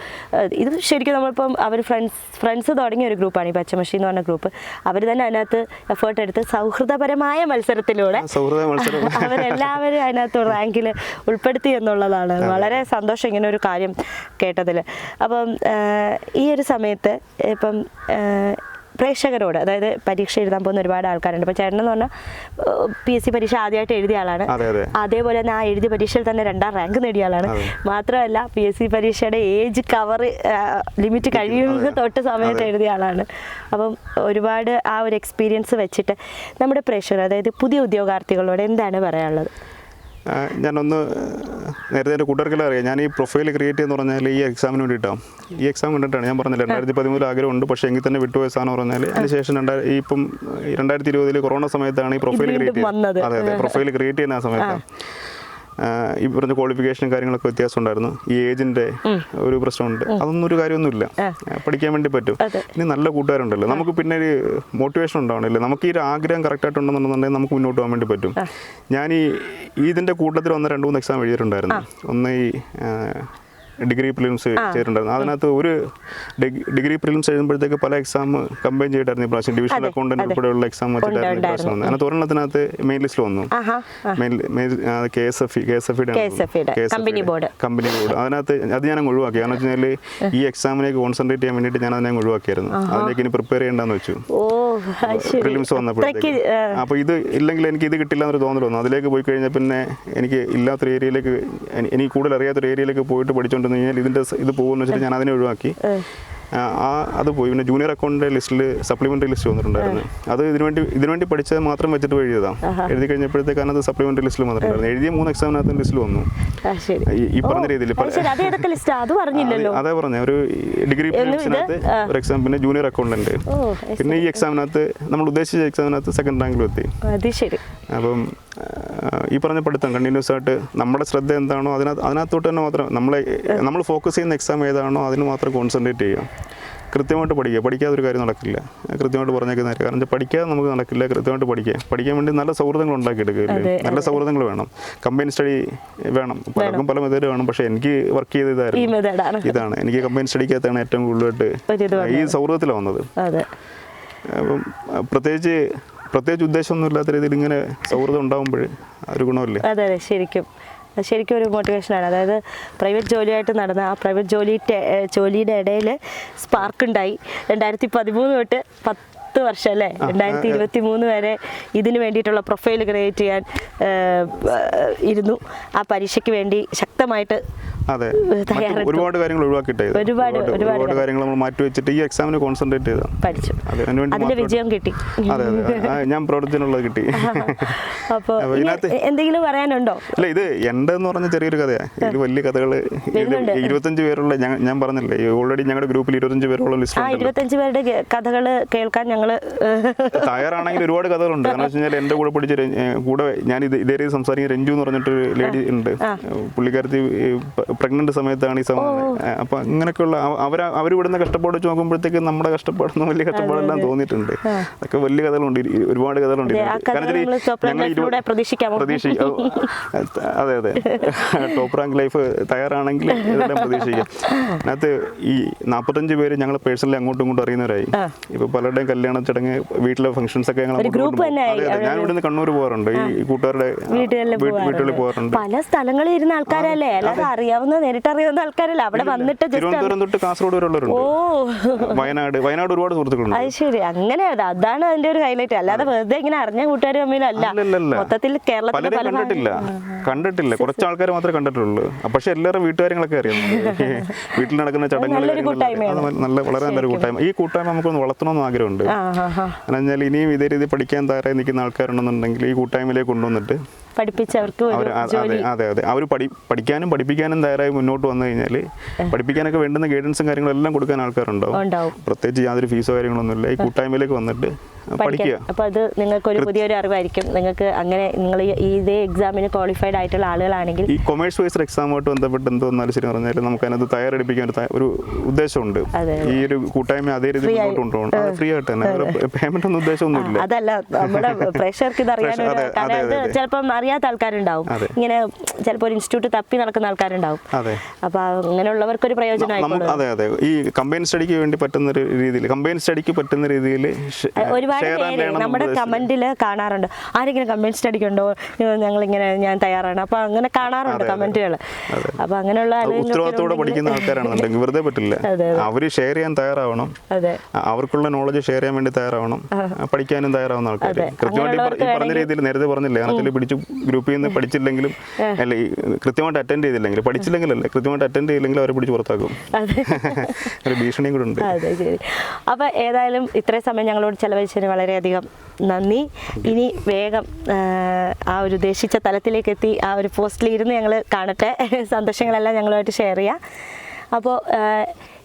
ഇത് ശരിക്കും നമ്മളിപ്പം അവർ ഫ്രണ്ട്സ് ഫ്രണ്ട്സ് തുടങ്ങിയ ഒരു ഗ്രൂപ്പാണ് ഈ പച്ചമഷി എന്ന് പറഞ്ഞ ഗ്രൂപ്പ്. അവർ തന്നെ അതിനകത്ത് എഫേർട്ട് എടുത്ത് സൗഹൃദപരമായ മത്സരത്തിലൂടെ (laughs) അവരെല്ലാവരും അതിനകത്ത് റാങ്കിൽ ഉൾപ്പെടുത്തി എന്നുള്ളതാണ്. വളരെ സന്തോഷം ഇങ്ങനെ ഒരു കാര്യം കേട്ടതിൽ അപ്പം ഈ ഒരു സമയത്ത് ഇപ്പം പ്രേക്ഷകരോട് അതായത് പരീക്ഷ എഴുതാൻ പോകുന്ന ഒരുപാട് ആൾക്കാരുണ്ട്. ഇപ്പോൾ ചേട്ടൻ എന്ന് പറഞ്ഞാൽ പി എസ് സി പരീക്ഷ ആദ്യമായിട്ട് എഴുതിയ ആളാണ്. അതെ അതെ. അതേപോലെ തന്നെ ആ എഴുതിയ പരീക്ഷയിൽ തന്നെ രണ്ടാം റാങ്ക് നേടിയ ആളാണ്. മാത്രമല്ല പി എസ് സി പരീക്ഷയുടെ ഏജ് കവർ ലിമിറ്റ് കഴിയുന്ന തൊട്ട് സമയത്ത് എഴുതിയ ആളാണ്. അപ്പം ഒരുപാട് ആ ഒരു എക്സ്പീരിയൻസ് വെച്ചിട്ട് നമ്മുടെ പ്രേക്ഷകർ അതായത് പുതിയ ഉദ്യോഗാർത്ഥികളോട് എന്താണ് പറയാനുള്ളത്? ഞാനൊന്ന് നേരത്തെ എന്റെ കൂട്ടുകാർക്കെല്ലാം അറിയാം. ഞാൻ ഈ പ്രൊഫൈൽ ക്രിയേറ്റ് എന്ന് പറഞ്ഞാൽ ഈ എക്സാമിന് വേണ്ടിയിട്ടാണ് ഈ എക്സാം കണ്ടിട്ടാണ് ഞാൻ പറഞ്ഞില്ല രണ്ടായിരത്തി പതിമൂന്നിൽ ആഗ്രഹമുണ്ട് പക്ഷേ എങ്കിൽ തന്നെ വിട്ടുപോയ സാധനം പറഞ്ഞാൽ അതിനുശേഷം രണ്ടായിരം ഈ ഇപ്പം രണ്ടായിരത്തി ഇരുപതിൽ കൊറോണ സമയത്താണ് ഈ പ്രൊഫൈൽ ക്രിയേറ്റ് ചെയ്തത് അതെ അതെ പ്രൊഫൈൽ ക്രിയേറ്റ് ചെയ്യുന്ന ആ സമയത്താണ് ഈ പറഞ്ഞ ക്വാളിഫിക്കേഷനും കാര്യങ്ങളൊക്കെ വ്യത്യാസം ഉണ്ടായിരുന്നു. ഈ ഏജിന്റെ ഒരു പ്രശ്നമുണ്ട്. അതൊന്നും ഒരു കാര്യമൊന്നുമില്ല. പഠിക്കാൻ വേണ്ടി പറ്റും. ഇനി നല്ല കൂട്ടുകാരുണ്ടല്ലോ. നമുക്ക് പിന്നെ ഒരു മോട്ടിവേഷൻ ഉണ്ടാവണല്ലേ. നമുക്ക് ഈ ഒരു ആഗ്രഹം കറക്റ്റായിട്ട് ഉണ്ടെന്നുണ്ടെന്നുണ്ടെങ്കിൽ നമുക്ക് മുന്നോട്ട് പോകാൻ വേണ്ടി പറ്റും. ഞാൻ ഈ ഇതിന്റെ കൂട്ടത്തിൽ ഒന്ന് രണ്ട് മൂന്ന് എക്സാം എഴുതിയിട്ടുണ്ടായിരുന്നു. ഒന്ന് ഈ ഡിഗ്രി പ്രിലിംസ് ചെയ്തിട്ടുണ്ടായിരുന്നു. അതിനകത്ത് ഒരു ഡിഗ്രി പ്രിലിംസ് എഴുതുമ്പോഴത്തേക്ക് പല എക്സാം കമ്പൈൻ ചെയ്തിട്ടായിരുന്നു പ്രാവശ്യം. ഡിവിഷണൽ അക്കൗണ്ടന്റ് ഉൾപ്പെടെയുള്ള എക്സാം വെച്ചിട്ടായിരുന്നു വന്നത്. അതിനകത്ത് ഒരെണ്ണത്തിനകത്ത് മെയിൻ ലിസ്റ്റിൽ വന്നു. K S F K S F KSFE യുടെ, കമ്പനി ബോർഡ് അതിനകത്ത് അത് ഞാൻ ഒഴിവാക്കി. കാരണം വെച്ചാൽ ഈ എക്സാമിലേക്ക് കോൺസെൻട്രേറ്റ് ചെയ്യാൻ വേണ്ടിയിട്ട് ഞാൻ അതിനെ ഒഴിവാക്കിയായിരുന്നു. അതിലേക്ക് ഇനി പ്രിപ്പയർ ചെയ്യേണ്ടെന്ന് വെച്ചു. പ്രിലിംസ് വന്നപ്പോഴത്തേക്ക്. അപ്പോൾ ഇത് ഇല്ലെങ്കിൽ എനിക്ക് ഇത് കിട്ടില്ല എന്നൊരു തോന്നൽ വന്നു. അതിലേക്ക് പോയി കഴിഞ്ഞാൽ പിന്നെ എനിക്ക് ഇല്ലാത്തൊരു ഏരിയയിലേക്ക് എനിക്ക് കൂടുതൽ അറിയാത്തൊരു ഏരിയയിലേക്ക് പോയിട്ട് പഠിച്ചുകൊണ്ടിരുന്നു കഴിഞ്ഞാൽ ഇതിന്റെ ഇത് പോകുമെന്ന് വെച്ചിട്ട് ഞാൻ അതിനെ ഒഴിവാക്കി. ആ അത് പോയി. പിന്നെ ജൂനിയർ അക്കൗണ്ടിന്റെ ലിസ്റ്റിൽ സപ്ലിമെന്ററി ലിസ്റ്റ് വന്നിട്ടുണ്ടായിരുന്നു. അത് ഇതിനുവേണ്ടി ഇതിനുവേണ്ടി പഠിച്ചത് മാത്രം വെച്ചിട്ട് പോയി എഴുതാം എഴുതി കഴിഞ്ഞപ്പോഴത്തേക്കാണ് അത് സപ്ലിമെന്ററി ലിസ്റ്റിൽ വന്നിട്ടുണ്ടായിരുന്നു എഴുതിയ മൂന്ന് എക്സാമിനകത്ത് ലിസ്റ്റിൽ വന്നു. ഈ- പറഞ്ഞ രീതിയിൽ അതേ പറഞ്ഞ. ഒരു ഡിഗ്രി പ്രിലിംസിനകത്ത് ഒരു എക്സാം പിന്നെ ജൂനിയർ അക്കൗണ്ടന്റ് പിന്നെ ഈ എക്സാമിനകത്ത് നമ്മൾ ഉദ്ദേശിച്ച എക്സാമിനകത്ത് സെക്കൻഡ് റാങ്കിലും എത്തി. അപ്പം ഈ പറഞ്ഞ പഠിത്തം കണ്ടിന്യൂസ് ആയിട്ട് നമ്മുടെ ശ്രദ്ധ എന്താണോ അതിനകത്ത് അതിനകത്തോട്ട് തന്നെ മാത്രം നമ്മളെ നമ്മൾ ഫോക്കസ് ചെയ്യുന്ന എക്സാം ഏതാണോ അതിന് മാത്രം കോൺസെൻട്രേറ്റ് ചെയ്യുക. കൃത്യമായിട്ട് പഠിക്കുക. പഠിക്കാതെ ഒരു കാര്യം നടക്കില്ല. കൃത്യമായിട്ട് പറഞ്ഞേക്കുന്ന കാര്യം. കാരണം പഠിക്കാതെ നമുക്ക് നടക്കില്ല കൃത്യമായിട്ട് പഠിക്കുക. പഠിക്കാൻ വേണ്ടി നല്ല സൗഹൃദങ്ങൾ ഉണ്ടാക്കിയെടുക്കില്ലേ നല്ല സൗഹൃദങ്ങൾ വേണം. കമ്പൈൻ സ്റ്റഡി വേണം. പലർക്കും പല മെത്തേഡ് വേണം. പക്ഷേ എനിക്ക് വർക്ക് ചെയ്ത ഇതായിരുന്നു. ഇതാണ്. എനിക്ക് കമ്പൈൻ സ്റ്റഡിക്കകത്താണ് ഏറ്റവും കൂടുതലായിട്ട് ഈ സൗഹൃദത്തിലാണ് വന്നത് അപ്പം പ്രത്യേകിച്ച് പ്രത്യേകിച്ച് ഉദ്ദേശമൊന്നും ഇല്ലാത്ത രീതിയിൽ ഇങ്ങനെ സൗഹൃദം ഉണ്ടാകുമ്പോൾ ഒരു ഗുണമല്ലേ? അതെ അതെ ശരിക്കും. ശരിക്കും ഒരു മോട്ടിവേഷനാണ് അതായത് പ്രൈവറ്റ് ജോലിയായിട്ട് നടന്ന ആ പ്രൈവറ്റ് ജോലി ജോലിയുടെ ഇടയിൽ സ്പാർക്ക് ഉണ്ടായി. രണ്ടായിരത്തി പതിമൂന്ന് തൊട്ട് പത്ത് വർഷം അല്ലേ? രണ്ടായിരത്തി ഇരുപത്തി മൂന്ന് വരെ ഇതിന് വേണ്ടിയിട്ടുള്ള പ്രൊഫൈൽ ക്രിയേറ്റ് ചെയ്യാൻ ഇരുന്നു. ആ പരീക്ഷയ്ക്ക് വേണ്ടി ശക്തമായിട്ട് അതെ. ഒരുപാട് കാര്യങ്ങൾ ഒഴിവാക്കിയിട്ട് ഒരുപാട്, ഒരുപാട് കാര്യങ്ങൾ. നമ്മൾ മാറ്റി വെച്ചിട്ട് ഈ എക്സാമിന് കോൺസെൻട്രേറ്റ് ചെയ്ത പഠിച്ചു. അതിന്റെ വിജയം കിട്ടി. അതെ അതെ ഞാൻ പ്രവർത്തനമുള്ളത് കിട്ടി. (laughs) അപ്പോൾ എന്തെങ്കിലും പറയാനുണ്ടോ? അല്ല ഇത് എന്റെ എന്ന് പറഞ്ഞ ചെറിയൊരു കഥയാണ് ഇതിൽ വലിയ കഥകൾ. ഇരുപത്തഞ്ച് പേരുള്ള ഞാൻ- പറഞ്ഞില്ലേ ഓൾറെഡി ഞങ്ങളുടെ ഗ്രൂപ്പിൽ ഇരുപത്തഞ്ച് പേരോളം ലിസ്റ്റ് ഇരുപത്തഞ്ച് പേരുടെ കഥകൾ കേൾക്കാൻ ഞങ്ങൾ (laughs) തയ്യാറാണെങ്കിൽ ഒരുപാട് കഥകളുണ്ട്. കാരണം വെച്ച് കഴിഞ്ഞാൽ എന്റെ കൂടെ പഠിച്ച കൂടെ ഞാൻ ഇത് ഇതേ രീതി സംസാരിക്കുന്ന രഞ്ജു എന്ന് പറഞ്ഞിട്ടൊരു ലേഡി ഉണ്ട്. പുള്ളിക്കാരത്തി പ്രഗ്നന്റ് സമയത്താണ് ഈ സംഭവം. അപ്പൊ അങ്ങനെയൊക്കെയുള്ള അവർ അവർ വിടുന്ന കഷ്ടപ്പാട് വെച്ച് നോക്കുമ്പോഴത്തേക്ക് നമ്മുടെ കഷ്ടപ്പാടൊന്നും വലിയ കഷ്ടപ്പാടെല്ലാം തോന്നിയിട്ടുണ്ട്. അതൊക്കെ വലിയ കഥകളുണ്ട്. ഒരുപാട് കഥകളുണ്ട്. അതെ, ആ ഇതിനകത്ത്. കഥ കാരണം വെച്ചാൽ നമ്മൾ top rank ഞങ്ങൾ ഇരുപത്- life-ലൂടെ പ്രതീക്ഷിക്കാമോ? പ്രതീക്ഷി ഓ, അതെ അതെ. ടോപ്പ് റാങ്ക് ലൈഫ് തയ്യാറാണെങ്കിൽ ഇതെല്ലാം പ്രതീക്ഷിക്കാം. അതിനകത്ത് ഈ നാൽപ്പത്തഞ്ച് പേര് ഞങ്ങൾ പേഴ്സണലി അങ്ങോട്ടും ഇങ്ങോട്ടും അറിയുന്നവരായി. ഇപ്പൊ പലരുടെയും കല്യാണ ചടങ്ങ് വീട്ടിലെ ഫംഗ്ഷൻസ് ഒക്കെ ഞങ്ങൾ. ഞാൻ ഇവിടുന്ന് കണ്ണൂർ പോകാറുണ്ട്. ഈ കൂട്ടുകാരുടെ വീട്ടുകളിൽ പോകാറുണ്ട്. പല സ്ഥലങ്ങളിൽ ഇരുന്ന ആൾക്കാരല്ലേ? അല്ലാതെ അറിയാവുന്ന നേരിട്ട് നേരിട്ടറിയുന്ന ആൾക്കാരല്ല? അവിടെ വന്നിട്ട് തിരുവനന്തപുരം തൊട്ട് കാസർഗോഡ് ഓ. വയനാട് വയനാട് ഒരുപാട് സുഹൃത്തുക്കളുണ്ട്. അത് ശരി. അങ്ങനെ അതാണ് അതിന്റെ ഒരു ഹൈലൈറ്റ് അല്ലാതെ വെറുതെ ഇങ്ങനെ അറിഞ്ഞ കൂട്ടുകാർ തമ്മിലല്ല. മൊത്തത്തിൽ കേരളത്തിൽ കണ്ടിട്ടില്ല. കണ്ടിട്ടില്ല. കുറച്ച് ആൾക്കാർ മാത്രമേ കണ്ടിട്ടുള്ളൂ. പക്ഷെ എല്ലാവരും വീട്ടുകാര്യങ്ങളൊക്കെ അറിയാം. (laughs) വീട്ടിൽ നടക്കുന്ന ചടങ്ങുകൾ നല്ല വളരെ നല്ലൊരു കൂട്ടായ്മ. ഈ കൂട്ടായ്മ നമുക്കൊന്ന് വളർത്തണമെന്ന് ആഗ്രഹമുണ്ട്. ആ ആ ആ എന്ന് പറഞ്ഞാൽ ഇനിയും ഇതേ രീതി പഠിക്കാൻ തയ്യാറായി നിൽക്കുന്ന ആൾക്കാരുണ്ടെന്നുണ്ടെങ്കിൽ ഈ കൂട്ടായ്മയിലേക്ക് കൊണ്ടുവന്നിട്ട് പഠിപ്പിച്ചവർക്ക് അതെ അതെ അതെ. അവർ പഠി പഠിക്കാനും പഠിപ്പിക്കാനും തയ്യാറായി മുന്നോട്ട് വന്നു കഴിഞ്ഞാൽ പഠിപ്പിക്കാനൊക്കെ വേണ്ടുന്ന ഗൈഡൻസും കാര്യങ്ങളും എല്ലാം കൊടുക്കാൻ ആൾക്കാരുണ്ടാവും. പ്രത്യേകിച്ച് യാതൊരു ഫീസോ കാര്യങ്ങളൊന്നുമില്ല. ഈ കൂട്ടായ്മയിലേക്ക് വന്നിട്ട് പഠിക്കുക. അപ്പോൾ അത് നിങ്ങൾക്ക് ഒരു പുതിയൊരു അറിവായിരിക്കും. നിങ്ങൾക്ക് അങ്ങനെ നിങ്ങൾ ഇതേ എക്സാമിന് ക്വാളിഫൈഡ് ആയിട്ടുള്ള ആളുകളാണെങ്കിൽ ഈ കൊമേഴ്സ് വൈസ് എക്സാമുമായിട്ട് ബന്ധപ്പെട്ട് എന്ത് വന്നാലും ശരി പറഞ്ഞാൽ നമുക്ക് അതിനകത്ത് തയ്യാറെടുപ്പിക്കാൻ ഒരു ഉദ്ദേശമുണ്ട്. ഈ ഒരു കൂട്ടായ്മ അതേ രീതിയിൽ. മുന്നോട്ട് കൊണ്ടുപോകണം. ഫ്രീ ആയിട്ട് തന്നെ. പേയ്മെന്റ് ഒന്നും ഉദ്ദേശമൊന്നുമില്ല അതല്ല. നമ്മുടെ (laughs) പ്രഷർക്ക് ഇത് അറിയാൻ. ചിലപ്പം അറിയാത്ത ആൾക്കാരുണ്ടാവും. ഇങ്ങനെ ചിലപ്പോൾ ഒരു ഇൻസ്റ്റിറ്റ്യൂട്ട് തപ്പി നടക്കുന്ന ആൾക്കാരുണ്ടാവും. അപ്പോൾ അപ്പൊ അങ്ങനെയുള്ളവർക്ക് ഒരു പ്രയോജനമായി അതെ അതെ. ഈ കമ്പൈൻ സ്റ്റഡിക്ക് വേണ്ടി പറ്റുന്ന ഒരു രീതിയിൽ കമ്പൈൻ സ്റ്റഡിക്ക് പറ്റുന്ന രീതിയിൽ ഒരുപാട് പേര് നമ്മുടെ കമന്റിൽ കാണാറുണ്ട്. ആരെങ്കിലും കമന്റ് സ്റ്റഡിക്കുണ്ടോ? ഞങ്ങൾ ഇങ്ങനെ ഞാൻ തയ്യാറാണ്. അപ്പൊ അങ്ങനെ കാണാറുണ്ട് കമന്റുകൾ അപ്പൊ അങ്ങനെയുള്ള ഉത്തരവാദിത്തോടെ പഠിക്കുന്ന ആൾക്കാരാണെന്നുണ്ടെങ്കിൽ വെറുതെ പറ്റില്ല. (laughs) അവർ ഷെയർ ചെയ്യാൻ തയ്യാറാവണം. അവർക്കുള്ള നോളജ് ഷെയർ ചെയ്യാൻ വേണ്ടി തയ്യാറാവണം. പഠിക്കാനും തയ്യാറാവുന്ന ആൾക്കാർ. കൃത്യമായിട്ട് ഈ പറഞ്ഞ രീതിയിൽ നേരത്തെ പറഞ്ഞില്ലേ അതിൽ പിടിച്ച് ഗ്രൂപ്പിൽ നിന്ന് പഠിച്ചില്ലെങ്കിലും അല്ല കൃത്യമായിട്ട് അറ്റൻഡ് ചെയ്തില്ലെങ്കിൽ പഠിച്ചില്ലെങ്കിലല്ല കൃത്യമായിട്ട് അറ്റൻഡ് ചെയ്തില്ലെങ്കിൽ അവരെ പിടിച്ച് പുറത്താക്കും. (laughs) ഒരു ഭീഷണിയും കൂടെ ഉണ്ട്. അപ്പൊ ഏതായാലും ഇത്രയും സമയം ഞങ്ങളോട് ചെലവഴിച്ചതിന് വളരെയധികം നന്ദി. ഇനി വേഗം ആ, ഒരു ഉദ്ദേശിച്ച തലത്തിലേക്ക് എത്തി ആ ഒരു പോസ്റ്റിൽ ഇരുന്ന് ഞങ്ങൾ കാണട്ടെ. (laughs) സന്തോഷങ്ങളെല്ലാം ഞങ്ങളുമായിട്ട് ഷെയർ ചെയ്യാം. അപ്പോൾ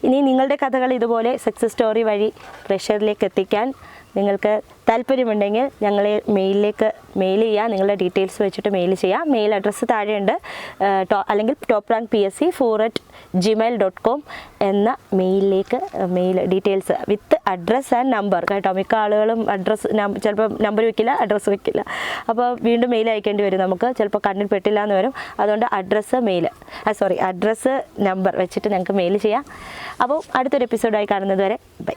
ഇനി നിങ്ങളുടെ കഥകൾ ഇതുപോലെ സക്സസ് സ്റ്റോറി വഴി പ്രഷറിലേക്ക് എത്തിക്കാൻ നിങ്ങൾക്ക് താല്പര്യമുണ്ടെങ്കിൽ ഞങ്ങളെ മെയിലിലേക്ക് മെയിൽ ചെയ്യുക നിങ്ങളുടെ ഡീറ്റെയിൽസ് വെച്ചിട്ട് മെയിൽ ചെയ്യാം. മെയിൽ അഡ്രസ്സ് താഴെയുണ്ട്. അല്ലെങ്കിൽ top rank P S C four at Gmail dot com എന്ന മെയിലിലേക്ക് mail details with address and number കേട്ടോ മിക്ക ആളുകളും അഡ്രസ്സ് ചിലപ്പോൾ നമ്പർ വെക്കില്ല അഡ്രസ്സ് വെക്കില്ല. അപ്പോൾ വീണ്ടും മെയിൽ അയക്കേണ്ടി വരും നമുക്ക്. ചിലപ്പോൾ കണ്ണിൽ പെട്ടില്ല എന്ന് വരും. അതുകൊണ്ട് address mail sorry address number വെച്ചിട്ട് ഞങ്ങൾക്ക് മെയിൽ ചെയ്യാം. അപ്പോൾ അടുത്തൊരു എപ്പിസോഡായി കാണുന്നത് വരെ ബൈ